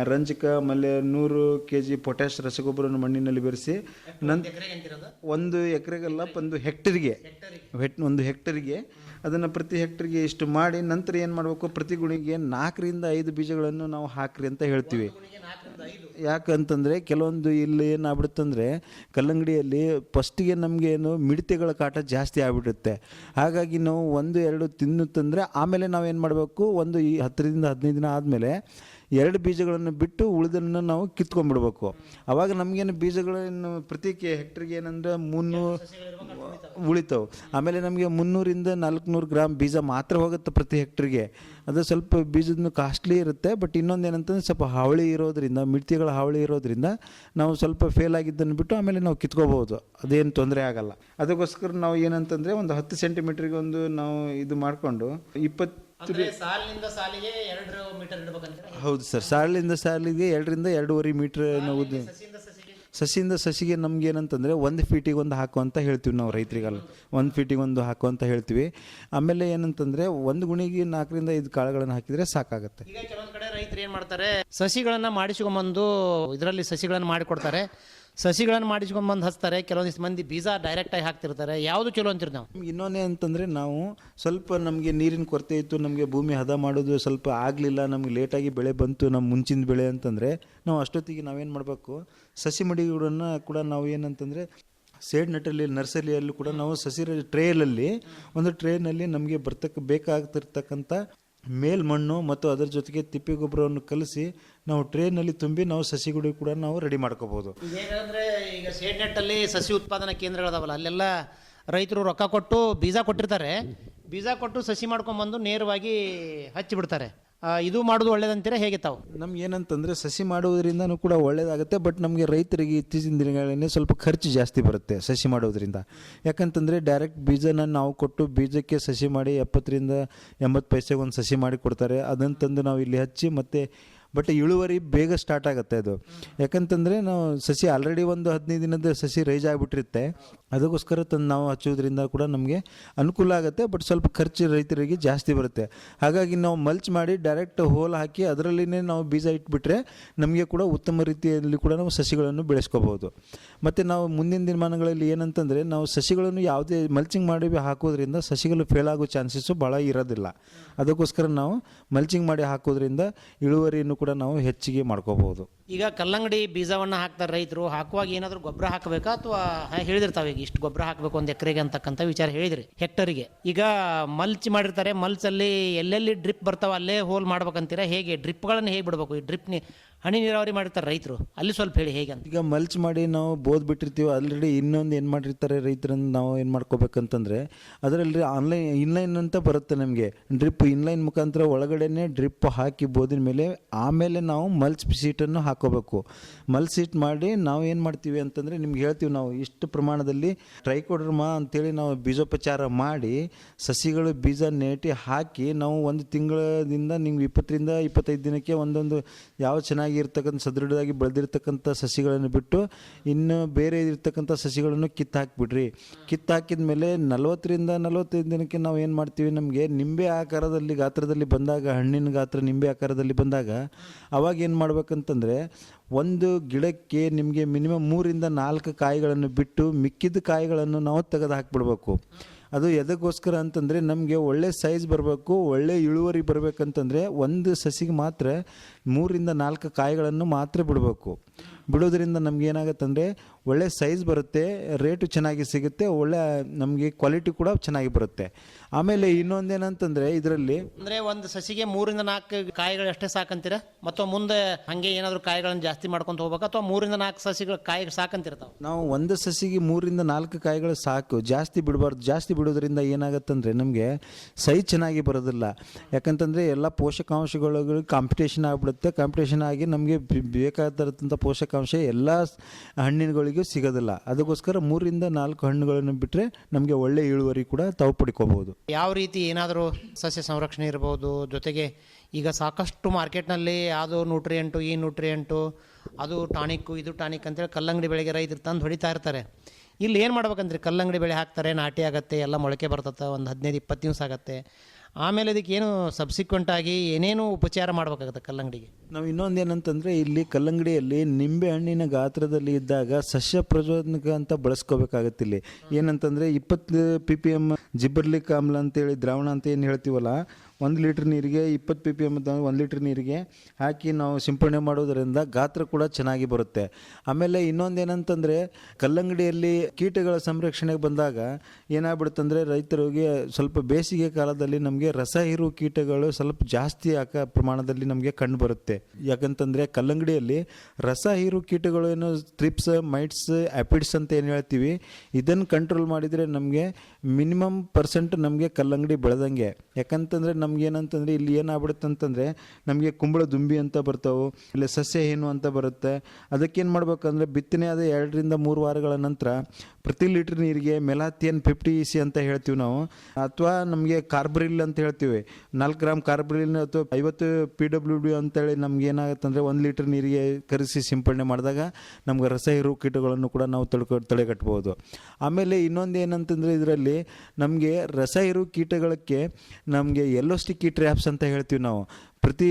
ರಂಜಕ ಆಮೇಲೆ ನೂರು ಕೆ ಜಿ ಪೊಟ್ಯಾಶ್ ರಸಗೊಬ್ಬರವನ್ನು ಮಣ್ಣಿನಲ್ಲಿ ಬೆರೆಸಿ ನಂತರ ಒಂದು ಎಕರೆಗಲ್ಲ ಒಂದು ಹೆಕ್ಟರ್ಗೆ. ಹೆಟ್ ಒಂದು ಹೆಕ್ಟರ್ಗೆ. ಅದನ್ನು ಪ್ರತಿ ಹೆಕ್ಟರ್ಗೆ ಇಷ್ಟು ಮಾಡಿ ನಂತರ ಏನು ಮಾಡಬೇಕು? ಪ್ರತಿ ಗುಣಿಗೆ ನಾಲ್ಕರಿಂದ ಐದು ಬೀಜಗಳನ್ನು ನಾವು ಹಾಕ್ರಿ ಅಂತ ಹೇಳ್ತೀವಿ. ಯಾಕಂತಂದರೆ ಕೆಲವೊಂದು ಇಲ್ಲಿ ಏನಾಗ್ಬಿಡುತ್ತಂದರೆ ಕಲ್ಲಂಗಡಿಯಲ್ಲಿ ಫಸ್ಟಿಗೆ ನಮಗೆ ಏನು ಮಿಡತೆಗಳ ಕಾಟ ಜಾಸ್ತಿ ಆಗಿಬಿಡುತ್ತೆ. ಹಾಗಾಗಿ ನಾವು ಒಂದು, ಎರಡು ತಿನ್ನುತ್ತಂದರೆ ಆಮೇಲೆ ನಾವು ಏನು ಮಾಡಬೇಕು? ಒಂದು ಈ ಹತ್ತರಿಂದ ಹದಿನೈದು ದಿನ ಆದಮೇಲೆ ಎರಡು ಬೀಜಗಳನ್ನು ಬಿಟ್ಟು ಉಳಿದನ್ನು ನಾವು ಕಿತ್ಕೊಂಡ್ಬಿಡ್ಬೇಕು. ಅವಾಗ ನಮಗೇನು ಬೀಜಗಳನ್ನು ಪ್ರತಿ ಕೆ ಹೆಕ್ಟ್ರಿಗೆ ಏನಂದ್ರೆ ಮುನ್ನೂರು ಉಳಿತಾವೆ. ಆಮೇಲೆ ನಮಗೆ ಮುನ್ನೂರಿಂದ ನಾಲ್ಕುನೂರು ಗ್ರಾಮ್ ಬೀಜ ಮಾತ್ರ ಹೋಗುತ್ತೆ ಪ್ರತಿ ಹೆಕ್ಟ್ರಿಗೆ. ಅದು ಸ್ವಲ್ಪ ಬೀಜದ ಕಾಸ್ಟ್ಲಿ ಇರುತ್ತೆ, ಬಟ್ ಇನ್ನೊಂದು ಏನಂತಂದ್ರೆ ಸ್ವಲ್ಪ ಹಾವಳಿ ಇರೋದ್ರಿಂದ, ಮಿಡ್ತಿಗಳ ಹಾವಳಿ ಇರೋದ್ರಿಂದ ನಾವು ಸ್ವಲ್ಪ ಫೇಲ್ ಆಗಿದ್ದನ್ನು ಬಿಟ್ಟು ಆಮೇಲೆ ನಾವು ಕಿತ್ಕೋಬೋದು. ಅದೇನು ತೊಂದರೆ ಆಗಲ್ಲ. ಅದಕ್ಕೋಸ್ಕರ ನಾವು ಏನಂತಂದರೆ ಒಂದು ಹತ್ತು ಸೆಂಟಿಮೀಟ್ರಿಗೆ ಒಂದು ನಾವು ಇದು ಮಾಡಿಕೊಂಡು ಇಪ್ಪತ್ತು ಸಾಲಿನಿಂದ ಸಾಲಿಗೆ ಎರಡು ಮೀಟರ್ ಇಡ್ಬೇಕಂತೀರಾ ಹೌದು ಸರ್ ಸಾಲಿನಿಂದ ಸಾಲಿಗೆ ಎರಡರಿಂದ ಎರಡೂವರೆ ಮೀಟ್ರ್ ನಾವು ಉದ್ದ- ಸಸಿಯಿಂದ ಸಸಿಗೆ ನಮ್ಗೆ ಏನಂತಂದರೆ ಒಂದು ಫೀಟಿಗೆ ಒಂದು ಹಾಕು ಅಂತ ಹೇಳ್ತೀವಿ ನಾವು ರೈತರಿಗೆಲ್ಲ. ಒಂದು ಫೀಟಿಗೆ ಒಂದು ಹಾಕು ಅಂತ ಹೇಳ್ತೀವಿ. ಆಮೇಲೆ ಏನಂತಂದರೆ ಒಂದು ಗುಣಿಗೆ ನಾಲ್ಕರಿಂದ ಐದು ಕಾಳುಗಳನ್ನು ಹಾಕಿದರೆ ಸಾಕಾಗುತ್ತೆ. ಈಗ ಕೆಲವೊಂದು ಕಡೆ ರೈತರು ಏನು ಮಾಡ್ತಾರೆ ಸಸಿಗಳನ್ನು ಮಾಡಿಸ್ಕೊಂಬಂದು ಇದರಲ್ಲಿ ಸಸಿಗಳನ್ನು ಮಾಡಿಕೊಡ್ತಾರೆ. ಸಸಿಗಳನ್ನು ಮಾಡಿಸ್ಕೊಂಡು ಬಂದು ಹಚ್ತಾರೆ. ಕೆಲವೊಂದಿಷ್ಟು ಮಂದಿ ಬೀಜ ಡೈರೆಕ್ಟಾಗಿ ಹಾಕ್ತಿರ್ತಾರೆ. ಯಾವುದು ಚಲೋ ಅಂತೀರಿ ನಾವು? ಇನ್ನೊಂದೇ ಅಂತಂದರೆ ನಾವು ಸ್ವಲ್ಪ ನಮಗೆ ನೀರಿನ ಕೊರತೆ ಇತ್ತು, ನಮಗೆ ಭೂಮಿ ಹದ ಮಾಡೋದು ಸ್ವಲ್ಪ ಆಗಲಿಲ್ಲ, ನಮಗೆ ಲೇಟಾಗಿ ಬೆಳೆ ಬಂತು ನಮ್ಮ ಮುಂಚಿನ ಬೆಳೆ ಅಂತಂದರೆ ನಾವು ಅಷ್ಟೊತ್ತಿಗೆ ನಾವೇನು ಮಾಡಬೇಕು? ಸಸಿ ಮಡಿಗಳನ್ನು ಕೂಡ ನಾವು ಏನಂತಂದರೆ ಸೇಡ್ ನಟಲ್ಲಿ ನರ್ಸರಿಯಲ್ಲೂ ಕೂಡ ನಾವು ಸಸಿ ಟ್ರೇಲಲ್ಲಿ ಒಂದು ಟ್ರೇನಲ್ಲಿ ನಮಗೆ ಬರ್ತಕ್ಕ ಬೇಕಾಗ್ತಿರ್ತಕ್ಕಂಥ ಮೇಲ್ಮಣ್ಣು ಮತ್ತು ಅದರ ಜೊತೆಗೆ ತಿಪ್ಪೆ ಗೊಬ್ಬರವನ್ನು ಕಲಸಿ ನಾವು ಟ್ರೇನಲ್ಲಿ ತುಂಬಿ ನಾವು ಸಸಿಗಳು ಕೂಡ ನಾವು ರೆಡಿ ಮಾಡ್ಕೋಬೋದು. ಈಗ ಹೇಗಂದ್ರೆ ಈಗ ಸೇಡ್ ನೆಟ್ಟಲ್ಲಿ ಸಸಿ ಉತ್ಪಾದನಾ ಕೇಂದ್ರಗಳದಾವಲ್ಲ ಅಲ್ಲೆಲ್ಲ ರೈತರು ರೊಕ್ಕ ಕೊಟ್ಟು ಬೀಜ ಕೊಟ್ಟಿರ್ತಾರೆ. ಬೀಜ ಕೊಟ್ಟು ಸಸಿ ಮಾಡ್ಕೊಂಬಂದು ನೇರವಾಗಿ ಹಚ್ಚಿ ಬಿಡ್ತಾರೆ ಆ, ಇದು ಮಾಡೋದು ಒಳ್ಳೇದಂತೀರಾ ಹೇಗೆ ತಾವು? ನಮ್ಗೆ ಏನಂತಂದರೆ ಸಸಿ ಮಾಡುವುದರಿಂದನೂ ಕೂಡ ಒಳ್ಳೆಯದಾಗುತ್ತೆ ಬಟ್ ನಮಗೆ ರೈತರಿಗೆ ಇತ್ತೀಚಿನ ದಿನಗಳಲ್ಲಿ ಸ್ವಲ್ಪ ಖರ್ಚು ಜಾಸ್ತಿ ಬರುತ್ತೆ ಸಸಿ ಮಾಡುವುದರಿಂದ. ಯಾಕಂತಂದರೆ ಡೈರೆಕ್ಟ್ ಬೀಜನ ನಾವು ಕೊಟ್ಟು ಬೀಜಕ್ಕೆ ಸಸಿ ಮಾಡಿ ಎಪ್ಪತ್ತರಿಂದ ಎಂಬತ್ತು ಪೈಸೆಗೆ ಒಂದು ಸಸಿ ಮಾಡಿ ಕೊಡ್ತಾರೆ. ಅದನ್ನು ತಂದು ನಾವು ಇಲ್ಲಿ ಹಚ್ಚಿ ಮತ್ತು ಬಟ್ ಇಳುವರಿ ಬೇಗ ಸ್ಟಾರ್ಟ್ ಆಗುತ್ತೆ ಅದು. ಯಾಕಂತಂದರೆ ನಾವು ಸಸಿ ಆಲ್ರೆಡಿ ಒಂದು ಹದಿನೈದು ದಿನದ ಸಸಿ ರೈಜ್ ಆಗಿಬಿಟ್ಟಿರುತ್ತೆ. ಅದಕ್ಕೋಸ್ಕರ ತಂದು ನಾವು ಹಚ್ಚೋದ್ರಿಂದ ಕೂಡ ನಮಗೆ ಅನುಕೂಲ ಆಗುತ್ತೆ ಬಟ್ ಸ್ವಲ್ಪ ಖರ್ಚು ರೈತರಿಗೆ ಜಾಸ್ತಿ ಬರುತ್ತೆ. ಹಾಗಾಗಿ ನಾವು ಮಲ್ಚ್ ಮಾಡಿ ಡೈರೆಕ್ಟ್ ಹೋಲ್ ಹಾಕಿ ಅದರಲ್ಲಿನೇ ನಾವು ಬೀಜ ಇಟ್ಬಿಟ್ರೆ ನಮಗೆ ಕೂಡ ಉತ್ತಮ ರೀತಿಯಲ್ಲಿ ಕೂಡ ನಾವು ಸಸಿಗಳನ್ನು ಬೆಳೆಸ್ಕೋಬಹುದು. ಮತ್ತು ನಾವು ಮುಂದಿನ ದಿನಮಾನಗಳಲ್ಲಿ ಏನಂತಂದರೆ ನಾವು ಸಸಿಗಳನ್ನು ಯಾವುದೇ ಮಲ್ಚಿಂಗ್ ಮಾಡಿ ಹಾಕೋದ್ರಿಂದ ಸಸಿಗಳು ಫೇಲ್ ಆಗೋ ಚಾನ್ಸಸ್ಸು ಭಾಳ ಇರೋದಿಲ್ಲ. ಅದಕ್ಕೋಸ್ಕರ ನಾವು ಮಲ್ಚಿಂಗ್ ಮಾಡಿ ಹಾಕೋದ್ರಿಂದ ಇಳುವರಿಯನ್ನು ಕೂಡ ನಾವು ಹೆಚ್ಚಿಗೆ ಮಾಡ್ಕೋಬಹುದು. ಈಗ ಕಲ್ಲಂಗಡಿ ಬೀಜವನ್ನು ಹಾಕ್ತಾರೆ ರೈತರು, ಹಾಕುವಾಗ ಏನಾದರೂ ಗೊಬ್ಬರ ಹಾಕಬೇಕಾ ಅಥವಾ ಹೇಳಿದಿರ್ತಾವೆ ಈಗ ಇಷ್ಟು ಗೊಬ್ಬರ ಹಾಕಬೇಕು ಒಂದು ಎಕರೆಗೆ ಅಂತಕ್ಕಂಥ ವಿಚಾರ ಹೇಳಿದ್ರಿ ಹೆಕ್ಟರಿಗೆ. ಈಗ ಮಲ್ಚ್ ಮಾಡಿರ್ತಾರೆ, ಮಲ್ಚಲ್ಲಿ ಎಲ್ಲೆಲ್ಲಿ ಡ್ರಿಪ್ ಬರ್ತಾವ ಅಲ್ಲೇ ಹೋಲ್ ಮಾಡ್ಬೇಕಂತೀರಾ? ಹೇಗೆ? ಡ್ರಿಪ್ಗಳನ್ನು ಹೇಗೆ ಬಿಡಬೇಕು? ಈ ಡ್ರಿಪ್ನಿ, ಹನಿ ನೀರಾವರಿ ಮಾಡಿರ್ತಾರೆ ರೈತರು. ಅಲ್ಲಿ ಸ್ವಲ್ಪ ಹೇಳಿ ಹೇಗೆ ಅಂತ. ಈಗ ಮಲ್ಚ್ ಮಾಡಿ ನಾವು ಬೋದ್ ಬಿಟ್ಟಿರ್ತೀವಿ, ಆಲ್ರೆಡಿ ಇನ್ನೊಂದು ಏನು ಮಾಡಿರ್ತಾರೆ ರೈತರನ್ನು ನಾವು ಏನು ಮಾಡ್ಕೋಬೇಕಂತಂದರೆ, ಅದರಲ್ಲಿ ಆನ್ಲೈನ್ ಇನ್ಲೈನ್ ಅಂತ ಬರುತ್ತೆ ನಮಗೆ. ಡ್ರಿಪ್ ಇನ್ಲೈನ್ ಮುಖಾಂತರ ಒಳಗಡೆನೆ ಡ್ರಿಪ್ ಹಾಕಿ ಬೋದಿನ ಮೇಲೆ, ಆಮೇಲೆ ನಾವು ಮಲ್ಚ್ ಸೀಟನ್ನು ಹಾಕೋಬೇಕು. ಮಲ್ಸಿಟ್ಟು ಮಾಡಿ ನಾವು ಏನು ಮಾಡ್ತೀವಿ ಅಂತಂದರೆ ನಿಮ್ಗೆ ಹೇಳ್ತೀವಿ ನಾವು ಇಷ್ಟು ಪ್ರಮಾಣದಲ್ಲಿ ಟ್ರೈಕೋಡ್ರಮಾ ಅಂತೇಳಿ ನಾವು ಬೀಜೋಪಚಾರ ಮಾಡಿ ಸಸಿಗಳು ಬೀಜ ನೇಟಿ ಹಾಕಿ ನಾವು ಒಂದು ತಿಂಗಳದಿಂದ ನಿಮ್ಗೆ ಇಪ್ಪತ್ತರಿಂದ ಇಪ್ಪತ್ತೈದು ದಿನಕ್ಕೆ ಒಂದೊಂದು ಯಾವ ಚೆನ್ನಾಗಿರ್ತಕ್ಕಂಥ ಸದೃಢವಾಗಿ ಬೆಳೆದಿರ್ತಕ್ಕಂಥ ಸಸಿಗಳನ್ನು ಬಿಟ್ಟು ಇನ್ನು ಬೇರೆ ಇರ್ತಕ್ಕಂಥ ಸಸಿಗಳನ್ನು ಕಿತ್ತು ಹಾಕಿಬಿಡ್ರಿ. ಕಿತ್ತು ಹಾಕಿದ ಮೇಲೆ ನಲವತ್ತರಿಂದ ನಲವತ್ತೈದು ದಿನಕ್ಕೆ ನಾವು ಏನು ಮಾಡ್ತೀವಿ ನಮಗೆ ನಿಂಬೆ ಆಕಾರದಲ್ಲಿ ಗಾತ್ರದಲ್ಲಿ ಬಂದಾಗ ಹಣ್ಣಿನ ಗಾತ್ರ ನಿಂಬೆ ಆಕಾರದಲ್ಲಿ ಬಂದಾಗ ಅವಾಗ ಏನು ಮಾಡ್ಬೇಕಂತಂದರೆ ಒಂದು ಗಿಡಕ್ಕೆ ನಿಮಗೆ ಮಿನಿಮಮ್ ಮೂರಿಂದ ನಾಲ್ಕು ಕಾಯಿಗಳನ್ನು ಬಿಟ್ಟು ಮಿಕ್ಕಿದ ಕಾಯಿಗಳನ್ನು ನಾವು ತೆಗೆದು ಹಾಕಿಬಿಡ್ಬೇಕು. ಅದು ಎದಕ್ಕೋಸ್ಕರ ಅಂತಂದರೆ ನಮಗೆ ಒಳ್ಳೆ ಸೈಜ್ ಬರಬೇಕು, ಒಳ್ಳೆ ಇಳುವರಿ ಬರಬೇಕಂತಂದರೆ ಒಂದು ಸಸಿಗೆ ಮಾತ್ರ ಮೂರಿಂದ ನಾಲ್ಕು ಕಾಯಿಗಳನ್ನು ಮಾತ್ರ ಬಿಡಬೇಕು. ಬಿಡೋದರಿಂದ ನಮ್ಗೆ ಏನಾಗುತ್ತಂದರೆ ಒಳ್ಳೆ ಸೈಜ್ ಬರುತ್ತೆ ರೇಟು ಚೆನ್ನಾಗಿ ಸಿಗುತ್ತೆ ಒಳ್ಳೆ ನಮಗೆ ಕ್ವಾಲಿಟಿ ಕೂಡ ಚೆನ್ನಾಗಿ ಬರುತ್ತೆ. ಆಮೇಲೆ ಇನ್ನೊಂದೇನಂತಂದ್ರೆ ಇದರಲ್ಲಿ ಅಂದರೆ ಒಂದು ಸಸಿಗೆ ಮೂರಿಂದ ನಾಲ್ಕು ಕಾಯಿಗಳು ಅಷ್ಟೇ ಸಾಕಂತೀರಾ? ಮತ್ತು ಮುಂದೆ ಹಾಗೆ ಏನಾದರೂ ಕಾಯಿಗಳನ್ನು ಜಾಸ್ತಿ ಮಾಡ್ಕೊಂತ ಹೋಗ್ಬೇಕು? ಅಥವಾ ಮೂರಿಂದ ನಾಲ್ಕು ಸಸಿಗಳು ಕಾಯಿ ಸಾಕಂತಿರ್ತಾವೆ? ನಾವು ಒಂದು ಸಸಿಗೆ ಮೂರಿಂದ ನಾಲ್ಕು ಕಾಯಿಗಳು ಸಾಕು. ಜಾಸ್ತಿ ಬಿಡಬಾರ್ದು. ಜಾಸ್ತಿ ಬಿಡೋದ್ರಿಂದ ಏನಾಗುತ್ತಂದರೆ ನಮಗೆ ಸೈಜ್ ಚೆನ್ನಾಗಿ ಬರೋದಿಲ್ಲ. ಯಾಕಂತಂದರೆ ಎಲ್ಲ ಪೋಷಕಾಂಶಗಳು ಕಾಂಪಿಟೇಷನ್ ಆಗಿಬಿಡುತ್ತೆ. ಕಾಂಪಿಟೇಷನ್ ಆಗಿ ನಮಗೆ ಬೇಕಾದಂಥ ಪೋಷಕಾಂಶ ಎಲ್ಲ ಹಣ್ಣಿನಗಳಿಗೂ ಸಿಗೋದಿಲ್ಲ. ಅದಕ್ಕೋಸ್ಕರ ಮೂರಿಂದ ನಾಲ್ಕು ಹಣ್ಣುಗಳನ್ನು ಬಿಟ್ಟರೆ ನಮಗೆ ಒಳ್ಳೆ ಇಳುವರಿ ಕೂಡ ತಾವು ಪಡ್ಕೋಬಹುದು. ಯಾವ ರೀತಿ ಏನಾದರೂ ಸಸ್ಯ ಸಂರಕ್ಷಣೆ ಇರ್ಬೋದು, ಜೊತೆಗೆ ಈಗ ಸಾಕಷ್ಟು ಮಾರ್ಕೆಟ್ನಲ್ಲಿ ಅದು ನ್ಯೂಟ್ರಿಯೆಂಟು ಈ ನ್ಯೂಟ್ರಿಯೆಂಟು ಅದು ಟಾನಿಕ್ಕು, ಇದು ಟಾನಿಕ್ ಅಂತೇಳಿ ಕಲ್ಲಂಗಡಿ ಬೆಳೆಗೆ ರೈತರು ತಂದು ಹೊಡಿತಾ ಇರ್ತಾರೆ. ಇಲ್ಲಿ ಏನು ಮಾಡ್ಬೇಕಂದ್ರೆ ಕಲ್ಲಂಗಡಿ ಬೆಳೆ ಹಾಕ್ತಾರೆ, ನಾಟಿ ಆಗುತ್ತೆ, ಎಲ್ಲ ಮೊಳಕೆ ಬರ್ತದೆ ಒಂದು ಹದಿನೈದು, ಇಪ್ಪತ್ತು ದಿವಸ ಆಗತ್ತೆ. ಆಮೇಲೆ ಇದಕ್ಕೆ ಏನು ಸಬ್ಸಿಕ್ವೆಂಟ್ ಆಗಿ ಏನೇನು ಉಪಚಾರ ಮಾಡಬೇಕಾಗುತ್ತೆ ಕಲ್ಲಂಗಡಿಗೆ? ನಾವು ಇನ್ನೊಂದು ಏನಂತಂದರೆ ಇಲ್ಲಿ ಕಲ್ಲಂಗಡಿಯಲ್ಲಿ ನಿಂಬೆ ಹಣ್ಣಿನ ಗಾತ್ರದಲ್ಲಿ ಇದ್ದಾಗ ಸಸ್ಯ ಪ್ರಚೋದಕ ಅಂತ ಬಳಸ್ಕೋಬೇಕಾಗತ್ತೆ ಇಲ್ಲಿ. ಏನಂತಂದರೆ ಇಪ್ಪತ್ತು ಪಿ ಪಿ ಎಂ ಜಿಬ್ಬರ್ಲಿಕ್ ಆಮ್ಲ ಅಂತೇಳಿ ದ್ರಾವಣ ಅಂತ ಏನು ಹೇಳ್ತೀವಲ್ಲ ಒಂದು ಲೀಟ್ರ್ ನೀರಿಗೆ, ಇಪ್ಪತ್ತು ಪಿ ಪಿ ಎಂ ಒಂದು ಲೀಟ್ರ್ ನೀರಿಗೆ ಹಾಕಿ ನಾವು ಸಿಂಪಡಣೆ ಮಾಡೋದರಿಂದ ಗಾತ್ರ ಕೂಡ ಚೆನ್ನಾಗಿ ಬರುತ್ತೆ. ಆಮೇಲೆ ಇನ್ನೊಂದು ಏನಂತಂದರೆ ಕಲ್ಲಂಗಡಿಯಲ್ಲಿ ಕೀಟಗಳ ಸಂರಕ್ಷಣೆಗೆ ಬಂದಾಗ ಏನಾಗ್ಬಿಡುತ್ತಂದರೆ ರೈತರಿಗೆ ಸ್ವಲ್ಪ ಬೇಸಿಗೆ ಕಾಲದಲ್ಲಿ ನಮಗೆ ರಸ ಇರುವ ಕೀಟಗಳು ಸ್ವಲ್ಪ ಜಾಸ್ತಿ ಆಕ ಪ್ರಮಾಣದಲ್ಲಿ ನಮಗೆ ಕಂಡು ಬರುತ್ತೆ. ಯಾಕಂತಂದರೆ ಕಲ್ಲಂಗಡಿಯಲ್ಲಿ ರಸ ಹೀರು ಕೀಟಗಳು ಏನು ಟ್ರಿಪ್ಸ್ ಮೈಟ್ಸ್, ಆ್ಯಪಿಡ್ಸ್ ಅಂತ ಏನು ಹೇಳ್ತೀವಿ, ಇದನ್ನು ಕಂಟ್ರೋಲ್ ಮಾಡಿದರೆ ನಮಗೆ ಮಿನಿಮಮ್ ಪರ್ಸೆಂಟ್ ನಮಗೆ ಕಲ್ಲಂಗಡಿ ಬೆಳೆದಂಗೆ. ಯಾಕಂತಂದರೆ ನಮ್ಗೆ ಏನಂತಂದರೆ ಇಲ್ಲಿ ಏನಾಗ್ಬಿಡುತ್ತೆ ಅಂತಂದರೆ ನಮಗೆ ಕುಂಬಳ ದುಂಬಿ ಅಂತ ಬರ್ತಾವೆ, ಇಲ್ಲ ಸಸ್ಯ ಏನು ಅಂತ ಬರುತ್ತೆ. ಅದಕ್ಕೇನು ಮಾಡ್ಬೇಕಂದ್ರೆ ಬಿತ್ತನೆ ಆದ ಎರಡರಿಂದ ಮೂರು ವಾರಗಳ ನಂತರ ಪ್ರತಿ ಲೀಟ್ರ್ ನೀರಿಗೆ ಮೆಲಾಥಿಯನ್ ಫಿಫ್ಟಿ ಇ ಸಿ ಅಂತ ಹೇಳ್ತೀವಿ ನಾವು. ಅಥವಾ ನಮಗೆ ಕಾರ್ಬ್ರಿಲ್ ಅಂತ ಹೇಳ್ತೀವಿ. ನಾಲ್ಕು ಗ್ರಾಮ್ ಕಾರ್ಬ್ರಿಲ್ ಅಥವಾ ಐವತ್ತು ಪಿ ಡಬ್ಲ್ಯೂ ಡಿ ಅಂತೇಳಿ ನಮ್ಗೆ ಏನಾಗುತ್ತೆ ಅಂದರೆ ಒಂದು ಲೀಟ್ರ್ ನೀರಿಗೆ ಕರೆಸಿ ಸಿಂಪಡಣೆ ಮಾಡಿದಾಗ ನಮ್ಗೆ ರಸ ಇರುವ ಕೀಟಗಳನ್ನು ಕೂಡ ನಾವು ತಡ್ಕೊ ತಡೆಗಟ್ಬೋದು. ಆಮೇಲೆ ಇನ್ನೊಂದು ಏನಂತಂದರೆ ಇದರಲ್ಲಿ ನಮಗೆ ರಸ ಇರೋ ಕೀಟಗಳಕ್ಕೆ ನಮಗೆ ಎಲ್ಲೋ ಸ್ಟಿಕ್ಕಿ ಟ್ರ್ಯಾಪ್ಸ್ ಅಂತ ಹೇಳ್ತೀವಿ ನಾವು. ಪ್ರತಿ,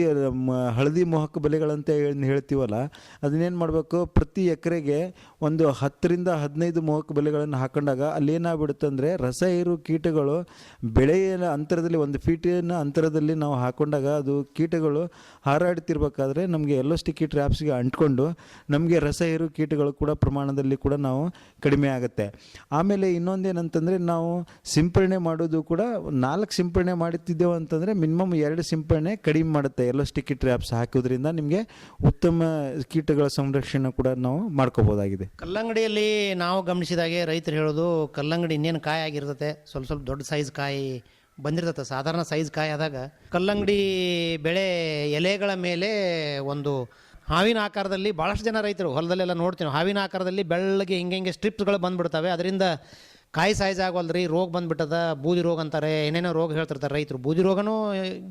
ಮ- ಹಳದಿ ಮೋಹಕ ಬೆಲೆಗಳಂತ ಹೇಳ್ತೀವಲ್ಲ, ಅದನ್ನೇನು ಮಾಡಬೇಕು? ಪ್ರತಿ ಎಕರೆಗೆ ಒಂದು ಹತ್ತರಿಂದ ಹದಿನೈದು ಮೋಹಕ ಬೆಳೆಗಳನ್ನು ಹಾಕೊಂಡಾಗ ಅಲ್ಲಿ ಏನಾಗ್ಬಿಡುತ್ತೆ ಅಂದರೆ ರಸ ಇರು ಕೀಟಗಳು ಬೆಳೆಯ ಅಂತರದಲ್ಲಿ, ಒಂದು ಫೀಟಿನ ಅಂತರದಲ್ಲಿ ನಾವು ಹಾಕೊಂಡಾಗ ಅದು ಕೀಟಗಳು ಹಾರಾಡ್ತಿರ್ಬೇಕಾದ್ರೆ ನಮಗೆ ಎಲ್ಲೋ ಸ್ಟಿಕ್ಕಿ ಟ್ರ್ಯಾಪ್ಸ್ಗೆ ಅಂಟ್ಕೊಂಡು ನಮಗೆ ರಸ ಇರು ಕೀಟಗಳು ಕೂಡ ಪ್ರಮಾಣದಲ್ಲಿ ಕೂಡ ನಾವು ಕಡಿಮೆ ಆಗುತ್ತೆ. ಆಮೇಲೆ ಇನ್ನೊಂದೇನಂತಂದರೆ ನಾವು ಸಿಂಪರಣೆ ಮಾಡೋದು ಕೂಡ ನಾಲ್ಕು ಸಿಂಪರಣೆ ಮಾಡುತ್ತಿದ್ದೆವು ಅಂತಂದರೆ ಮಿನಿಮಮ್ ಎರಡು ಸಿಂಪರಣೆ ಕಡಿಮೆ ಮಾಡುತ್ತೆ, ಎಲ್ಲೋ ಸ್ಟಿಕ್ಕಿ ಟ್ರ್ಯಾಪ್ಸ್ ಹಾಕೋದ್ರಿಂದ ನಿಮಗೆ ಉತ್ತಮ ಕೀಟಗಳ ಸಂರಕ್ಷಣೆ ಕೂಡ ನಾವು ಮಾಡ್ಕೋಬೋದಾಗಿದೆ. ಕಲ್ಲಂಗಡಿಯಲ್ಲಿ ನಾವು ಗಮನಿಸಿದಾಗೆ ರೈತರು ಹೇಳೋದು, ಕಲ್ಲಂಗಡಿ ಇನ್ನೇನು ಕಾಯಿ ಆಗಿರ್ತದೆ ಸ್ವಲ್ಪ ಸ್ವಲ್ಪ ದೊಡ್ಡ ಸೈಜ್ ಕಾಯಿ ಬಂದಿರ್ತದೆ ಸಾಧಾರಣ ಸೈಜ್ ಕಾಯಿ ಆದಾಗ ಕಲ್ಲಂಗಡಿ ಬೆಳೆ ಎಲೆಗಳ ಮೇಲೆ ಒಂದು ಹಾವಿನ ಆಕಾರದಲ್ಲಿ ಭಾಳಷ್ಟು ಜನ ರೈತರು, ಹೊಲದಲ್ಲೆಲ್ಲ ನೋಡ್ತೀವಿ ಹಾವಿನ ಆಕಾರದಲ್ಲಿ ಬೆಳ್ಳಗೆ ಹಿಂಗೆ ಹಿಂಗೆ ಸ್ಟ್ರಿಪ್ಸ್ಗಳು ಬಂದುಬಿಡ್ತವೆ, ಅದರಿಂದ ಕಾಯಿ ಸೈಜ್ ಆಗೋಲ್ರಿ, ರೋಗ ಬಂದ್ಬಿಟ್ಟದ, ಬೂದಿ ರೋಗ ಅಂತಾರೆ, ಏನೇನೋ ರೋಗ ಹೇಳ್ತಿರ್ತಾರೆ ರೈತರು. ಬೂದಿ ರೋಗನೂ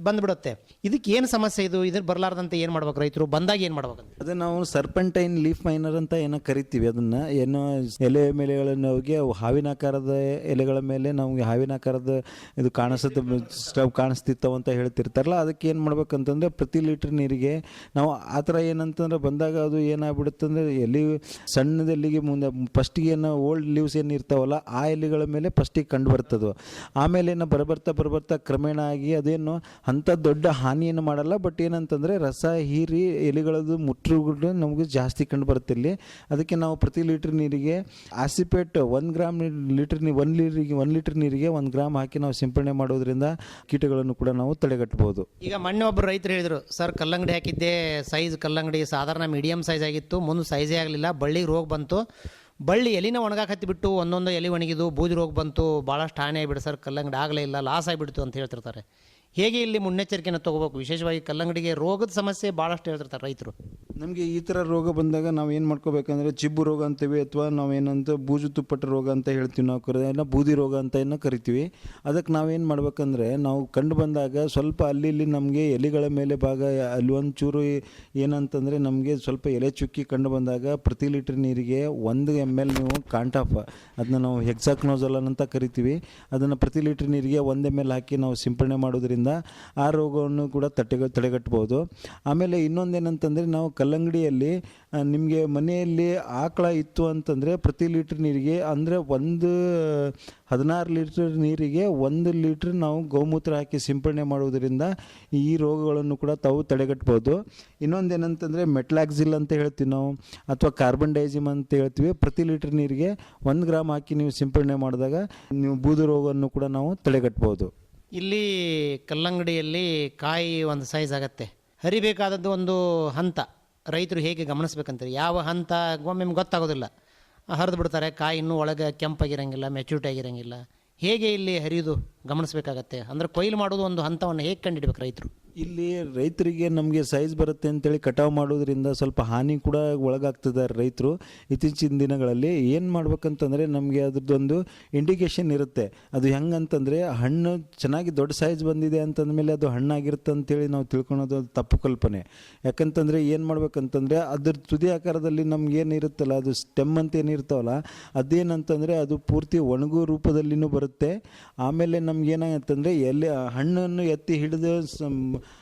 ಬಂದ್ಬಿಡುತ್ತೆ. ಇದಕ್ಕೆ ಏನು ಸಮಸ್ಯೆ ಇದು? ಇದ್ರ ಬರಲಾರ್ದಂತೆ ಏನು ಮಾಡ್ಬೇಕು ರೈತರು? ಬಂದಾಗ ಏನು ಮಾಡ್ಬೇಕು ಅದೇ ನಾವು ಸರ್ಪೆಂಟೈನ್ ಲೀಫ್ ಮೈನರ್ ಅಂತ ಏನೋ ಕರಿತೀವಿ ಅದನ್ನು. ಏನೋ ಎಲೆ ಮೇಲೆಗಳನ್ನು ಹೋಗಿ ಹಾವಿನ ಆಕಾರದ ಎಲೆಗಳ ಮೇಲೆ ನಮಗೆ ಹಾವಿನ ಆಕಾರದ ಇದು ಕಾಣಿಸುತ್ತೆ, ಸ್ಟವ್ ಕಾಣಿಸ್ತಿತ್ತವ ಅಂತ ಹೇಳ್ತಿರ್ತಾರಲ್ಲ, ಅದಕ್ಕೆ ಏನು ಮಾಡ್ಬೇಕಂತಂದ್ರೆ ಪ್ರತಿ ಲೀಟ್ರ್ ನೀರಿಗೆ ನಾವು ಆ ಥರ ಏನಂತಂದ್ರೆ ಬಂದಾಗ ಅದು ಏನಾಗ್ಬಿಡುತ್ತೆ ಅಂದರೆ ಎಲ್ಲಿ ಸಣ್ಣದ ಎಲ್ಲಿಗೆ ಮುಂದೆ ಫಸ್ಟಿಗೆ ಏನೋ ಓಲ್ಡ್ ಲೀವ್ಸ್ ಏನು ಇರ್ತಾವಲ್ಲ ಆ ಎಲೆಗಳ ಮೇಲೆ ಫಸ್ಟಿಗೆ ಕಂಡು ಬರ್ತದೆ. ಆಮೇಲೆ ಏನು ಬರಬರ್ತಾ ಬರಬರ್ತಾ ಕ್ರಮೇಣ ಆಗಿ ಅದೇನು ಅಂಥ ದೊಡ್ಡ ಹಾನಿಯನ್ನು ಮಾಡಲ್ಲ. ಬಟ್ ಏನಂತಂದರೆ ರಸ, ಹೀರಿ, ಎಲೆಗಳದ್ದು ಮುಟ್ಟುಗಳು ನಮಗೆ ಜಾಸ್ತಿ ಕಂಡು ಬರುತ್ತೆ ಇಲ್ಲಿ. ಅದಕ್ಕೆ ನಾವು ಪ್ರತಿ ಲೀಟ್ರ್ ನೀರಿಗೆ ಆಸಿಪೇಟ್ ಒಂದು ಗ್ರಾಮ್ ಲೀಟ್ರ್ ನೀ, ಒಂದು ಲೀಟ್ರಿಗೆ, ಒಂದು ಲೀಟ್ರ್ ನೀರಿಗೆ ಒಂದು ಗ್ರಾಮ್ ಹಾಕಿ ನಾವು ಸಿಂಪಡಣೆ ಮಾಡೋದ್ರಿಂದ ಕೀಟಗಳನ್ನು ಕೂಡ ನಾವು ತಡೆಗಟ್ಟಬಹುದು. ಈಗ ಮೊನ್ನೆ ಒಬ್ಬರು ರೈತರು ಹೇಳಿದರು, ಸರ್, ಕಲ್ಲಂಗಡಿ ಹಾಕಿದ್ದೆ, ಸೈಜ್ ಕಲ್ಲಂಗಡಿ ಸಾಧಾರಣ ಮೀಡಿಯಂ ಸೈಜ್ ಆಗಿತ್ತು, ಮುಂದೆ ಸೈಜೇ ಆಗಲಿಲ್ಲ, ಬಳ್ಳಿಗೆ ರೋಗ ಬಂತು ಬಳ್ಳಿ ಎಲಿನ ಒಣಗಾಕ ಹತ್ತಿಬಿಟ್ಟು ಒಂದೊಂದು ಎಲೆ ಒಣಗಿದು ಬೂದಿ ರೋಗ ಬಂತು, ಭಾಳಷ್ಟು ಹಾನಿ ಆಗಿಬಿಡು ಸರ್, ಕಲ್ಲಂಗಡಿ ಆಗಲೇ ಇಲ್ಲ, ಲಾಸ್ ಆಗಿಬಿಡ್ತು ಅಂತ ಹೇಳ್ತಿರ್ತಾರೆ. ಹೇಗೆ ಇಲ್ಲಿ ಮುನ್ನೆಚ್ಚರಿಕೆನ ತಗೋಬೇಕು? ವಿಶೇಷವಾಗಿ ಕಲ್ಲಂಗಡಿಗೆ ರೋಗದ ಸಮಸ್ಯೆ ಭಾಳಷ್ಟು ಹೇಳ್ತಿರ್ತಾರೆ ರೈತರು. ನಮಗೆ ಈ ಥರ ರೋಗ ಬಂದಾಗ ನಾವು ಏನು ಮಾಡ್ಕೋಬೇಕಂದ್ರೆ ಚಿಬ್ಬು ರೋಗ ಅಂತೀವಿ ಅಥವಾ ನಾವೇನಂತ ಬೂಜು ತುಪ್ಪಟ ರೋಗ ಅಂತ ಹೇಳ್ತೀವಿ ನಾವು ಕರೆ, ಇಲ್ಲ ಬೂದಿ ರೋಗ ಅಂತ ಏನೋ ಕರಿತೀವಿ. ಅದಕ್ಕೆ ನಾವೇನು ಮಾಡ್ಬೇಕಂದ್ರೆ ನಾವು ಕಂಡು ಬಂದಾಗ ಸ್ವಲ್ಪ ಅಲ್ಲಿ ಇಲ್ಲಿ ನಮಗೆ ಎಲೆಗಳ ಮೇಲೆ ಭಾಗ, ಅಲ್ಲಿ ಒಂದು ಚೂರು ಏನಂತಂದರೆ ನಮಗೆ ಸ್ವಲ್ಪ ಎಲೆ ಚುಕ್ಕಿ ಕಂಡು ಬಂದಾಗ ಪ್ರತಿ ಲೀಟ್ರ್ ನೀರಿಗೆ ಒಂದು ಎಂ ಎಲ್ ನೀವು ಕಾಂಟಾಫ್ ಅದನ್ನ ನಾವು ಹೆಕ್ಸಾಕ್ನೋಜಲನ್ ಅಂತ ಕರಿತೀವಿ. ಅದನ್ನು ಪ್ರತಿ ಲೀಟ್ರ್ ನೀರಿಗೆ ಒಂದು ಎಂ ಎಲ್ ಹಾಕಿ ನಾವು ಸಿಂಪಡಣೆ ಮಾಡೋದ್ರಿಂದ ಆ ರೋಗವನ್ನು ಕೂಡ ತಟ್ಟೆ ತಡೆಗಟ್ಬೋದು ಆಮೇಲೆ ಇನ್ನೊಂದೇನಂತಂದರೆ ನಾವು ಕಲ್ಲಂಗಡಿಯಲ್ಲಿ ನಿಮಗೆ ಮನೆಯಲ್ಲಿ ಆಕಳ ಇತ್ತು ಅಂತಂದರೆ ಪ್ರತಿ ಲೀಟ್ರ್ ನೀರಿಗೆ, ಅಂದರೆ ಒಂದು, ಹದಿನಾರು ಲೀಟ್ರ್ ನೀರಿಗೆ ಒಂದು ಲೀಟ್ರ್ ನಾವು ಗೋಮೂತ್ರ ಹಾಕಿ ಸಿಂಪಡಣೆ ಮಾಡುವುದರಿಂದ ಈ ರೋಗಗಳನ್ನು ಕೂಡ ತಾವು ತಡೆಗಟ್ಬೋದು ಇನ್ನೊಂದೇನಂತಂದರೆ ಮೆಟ್ಲಾಕ್ಸಿಲ್ ಅಂತ ಹೇಳ್ತೀವಿ ನಾವು, ಅಥವಾ ಕಾರ್ಬನ್ ಡೈಜಿಮ್ ಅಂತ ಹೇಳ್ತೀವಿ, ಪ್ರತಿ ಲೀಟ್ರ್ ನೀರಿಗೆ ಒಂದು ಗ್ರಾಮ್ ಹಾಕಿ ನೀವು ಸಿಂಪಡಣೆ ಮಾಡಿದಾಗ ನೀವು ಬೂದು ರೋಗವನ್ನು ಕೂಡ ನಾವು ತಡೆಗಟ್ಬೋದು ಇಲ್ಲಿ ಕಲ್ಲಂಗಡಿಯಲ್ಲಿ ಕಾಯಿ ಒಂದು ಸೈಜ್ ಆಗುತ್ತೆ. ಹರಿಬೇಕಾದದ್ದು ಒಂದು ಹಂತ. ರೈತರು ಹೇಗೆ ಗಮನಿಸ್ಬೇಕಂತಾರೆ? ಯಾವ ಹಂತ ನಿಮ್ಗೆ ಗೊತ್ತಾಗೋದಿಲ್ಲ. ಹರಿದು ಬಿಡ್ತಾರೆ, ಕಾಯಿ ಇನ್ನೂ ಒಳಗೆ ಕೆಂಪಾಗಿರಂಗಿಲ್ಲ ಮೆಚ್ಯೂರಿಟಿ ಆಗಿರಂಗಿಲ್ಲ. ಹೇಗೆ ಇಲ್ಲಿ ಹರಿಯೋದು ಗಮನಿಸ್ಬೇಕಾಗತ್ತೆ? ಅಂದರೆ ಕೊಯ್ಲು ಮಾಡೋದು ಒಂದು ಹಂತವನ್ನು ಹೇಗೆ ಕಂಡಿಡ್ಬೇಕು ರೈತರು? ಇಲ್ಲಿ ರೈತರಿಗೆ ನಮಗೆ ಸೈಜ್ ಬರುತ್ತೆ ಅಂತೇಳಿ ಕಟಾವು ಮಾಡೋದ್ರಿಂದ ಸ್ವಲ್ಪ ಹಾನಿ ಕೂಡ ಒಳಗಾಗ್ತಿದ್ದಾರೆ ರೈತರು. ಇತ್ತೀಚಿನ ದಿನಗಳಲ್ಲಿ ಏನು ಮಾಡ್ಬೇಕಂತಂದರೆ ನಮಗೆ ಅದ್ರದ್ದೊಂದು ಇಂಡಿಕೇಶನ್ ಇರುತ್ತೆ. ಅದು ಹೆಂಗಂತಂದರೆ ಹಣ್ಣು ಚೆನ್ನಾಗಿ ದೊಡ್ಡ ಸೈಜ್ ಬಂದಿದೆ ಅಂತಂದಮೇಲೆ ಅದು ಹಣ್ಣಾಗಿರುತ್ತೆ ಅಂತೇಳಿ ನಾವು ತಿಳ್ಕೊಳೋದು ತಪ್ಪು ಕಲ್ಪನೆ. ಯಾಕಂತಂದರೆ ಏನು ಮಾಡ್ಬೇಕಂತಂದರೆ ಅದ್ರ ತುದಿ ಆಕಾರದಲ್ಲಿ ನಮ್ಗೆ ಏನಿರುತ್ತಲ್ಲ ಅದು ಸ್ಟೆಮ್ ಅಂತ ಏನಿರ್ತಾವಲ್ಲ ಅದೇನಂತಂದರೆ ಅದು ಪೂರ್ತಿ ಒಣಗು ರೂಪದಲ್ಲಿನೂ ಬರುತ್ತೆ. ಆಮೇಲೆ ನಮ್ಗೆ ಏನಾಗತ್ತಂದರೆ ಎಲ್ಲಿ ಹಣ್ಣನ್ನು ಎತ್ತಿ ಹಿಡಿದು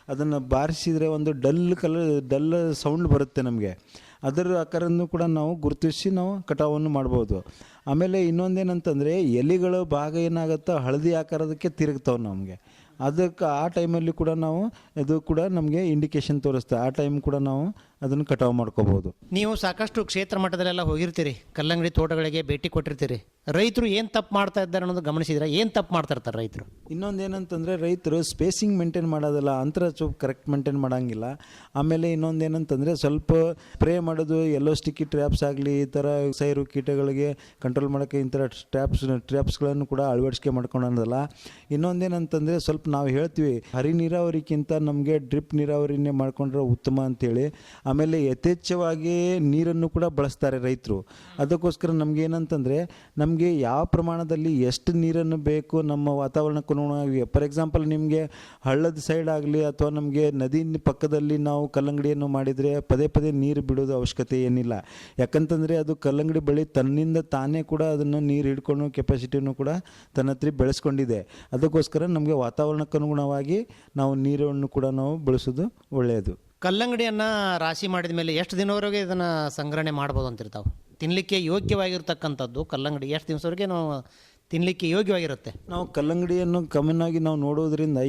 ಅದನ್ನು ಬಾರಿಸಿದರೆ ಒಂದು ಡಲ್ ಕಲರ್, ಡಲ್ ಸೌಂಡ್ ಬರುತ್ತೆ ನಮಗೆ. ಅದರ ಆಕಾರನ್ನು ಕೂಡ ನಾವು ಗುರುತಿಸಿ ನಾವು ಕಟಾವನ್ನು ಮಾಡ್ಬೋದು. ಆಮೇಲೆ ಇನ್ನೊಂದೇನಂತಂದರೆ ಎಲೆಗಳ ಭಾಗ ಏನಾಗುತ್ತೋ ಹಳದಿ ಆಕಾರದಕ್ಕೆ ತಿರುಗ್ತಾವೆ ನಮಗೆ. ಅದಕ್ಕೆ ಆ ಟೈಮಲ್ಲಿ ಕೂಡ ನಾವು, ಇದು ಕೂಡ ನಮಗೆ ಇಂಡಿಕೇಶನ್ ತೋರಿಸ್ತೇವೆ ಆ ಟೈಮ್ ಕೂಡ ನಾವು ಅದನ್ನು ಕಟಾವು ಮಾಡ್ಕೋಬೋದು ನೀವು ಸಾಕಷ್ಟು ಕ್ಷೇತ್ರ ಮಟ್ಟದಲ್ಲೆಲ್ಲ ಹೋಗಿರ್ತೀರಿ. ಕಲ್ಲಂಗಡಿ ತೋಟಗಳಿಗೆ ಭೇಟಿ ಕೊಟ್ಟಿರ್ತೀರಿ. ರೈತರು ಏನು ತಪ್ಪು ಮಾಡ್ತಾ ಇದ್ದಾರೆ ಅನ್ನೋದು ಗಮನಿಸಿದ್ರೆ ಏನು ತಪ್ಪು ಮಾಡ್ತಾ ಇರ್ತಾರೆ ರೈತರು? ಇನ್ನೊಂದು ಏನಂತಂದರೆ ರೈತರು ಸ್ಪೇಸಿಂಗ್ ಮೇಂಟೈನ್ ಮಾಡೋದಿಲ್ಲ ಅಂತರ ಚೂಪ್ ಕರೆಕ್ಟ್ ಮೇಂಟೈನ್ ಮಾಡೋಂಗಿಲ್ಲ. ಆಮೇಲೆ ಇನ್ನೊಂದು ಏನಂತಂದರೆ ಸ್ವಲ್ಪ ಸ್ಪ್ರೇ ಮಾಡೋದು ಎಲ್ಲೋ ಸ್ಟಿಕ್ಕಿ ಟ್ರ್ಯಾಪ್ಸ್ ಆಗಲಿ ಈ ಥರ ಸೈರು ಕೀಟಗಳಿಗೆ ಕಂಟ್ರೋಲ್ ಮಾಡೋಕ್ಕೆ ಇಂಥ ಟ್ರ್ಯಾಪ್ಸ್ ಟ್ರ್ಯಾಪ್ಸ್ಗಳನ್ನು ಕೂಡ ಅಳವಡಿಕೆ ಮಾಡ್ಕೊಳೋದಲ್ಲ ಇನ್ನೊಂದೇನಂತಂದರೆ ಸ್ವಲ್ಪ ನಾವು ಹೇಳ್ತೀವಿ ಹರಿ ನೀರಾವರಿಗಿಂತ ನಮಗೆ ಡ್ರಿಪ್ ನೀರಾವರಿನೇ ಮಾಡ್ಕೊಂಡ್ರೆ ಉತ್ತಮ ಅಂತೇಳಿ. ಆಮೇಲೆ ಯಥೇಚ್ಛವಾಗಿ ನೀರನ್ನು ಕೂಡ ಬಳಸ್ತಾರೆ ರೈತರು. ಅದಕ್ಕೋಸ್ಕರ ನಮ್ಗೆ ಏನಂತಂದರೆ ನಮಗೆ ಯಾವ ಪ್ರಮಾಣದಲ್ಲಿ ಎಷ್ಟು ನೀರನ್ನು ಬೇಕು ನಮ್ಮ ವಾತಾವರಣಕ್ಕೆ ಫಾರ್ ಎಕ್ಸಾಂಪಲ್ ನಿಮಗೆ ಹಳ್ಳದ ಸೈಡ್ ಆಗಲಿ ಅಥವಾ ನಮಗೆ ನದಿ ಪಕ್ಕದಲ್ಲಿ ನಾವು ಕಲ್ಲಂಗಡಿಯನ್ನು ಮಾಡಿದರೆ ಪದೇ ಪದೇ ನೀರು ಬಿಡೋದು ಅವಶ್ಯಕತೆ ಏನಿಲ್ಲ. ಯಾಕಂತಂದರೆ ಅದು ಕಲ್ಲಂಗಡಿ ಬಳಿ ತನ್ನಿಂದ ತಾನೇ ಕೂಡ ಅದನ್ನು ನೀರು ಹಿಡ್ಕೊಂಡು ಕೆಪಾಸಿಟಿಯನ್ನು ಕೂಡ ತನ್ನ ಹತ್ರ ಬೆಳೆಸ್ಕೊಂಡಿದೆ. ಅದಕ್ಕೋಸ್ಕರ ನಮಗೆ ವಾತಾವರಣಕ್ಕನುಗುಣವಾಗಿ ನಾವು ನೀರನ್ನು ಕೂಡ ನಾವು ಬಳಸೋದು ಒಳ್ಳೆಯದು. ಕಲ್ಲಂಗಡಿಯನ್ನು ರಾಶಿ ಮಾಡಿದ ಮೇಲೆ ಎಷ್ಟು ದಿನವರೆಗೆ ಇದನ್ನು ಸಂಗ್ರಹಣೆ ಮಾಡ್ಬೋದು ಅಂತಿರ್ತಾವೆ? ತಿನ್ನಲಿಕ್ಕೆ ಯೋಗ್ಯವಾಗಿರ್ತಕ್ಕಂಥದ್ದು ಕಲ್ಲಂಗಡಿ, ಎಷ್ಟು ದಿವಸವರೆಗೆ ನಾವು ತಿನ್ನಲಿಕ್ಕೆ ಯೋಗ್ಯವಾಗಿರುತ್ತೆ? ನಾವು ಕಲ್ಲಂಗಡಿಯನ್ನು ಕಮ್ಮಿನಾಗಿ ನಾವು ನೋಡೋದ್ರಿಂದ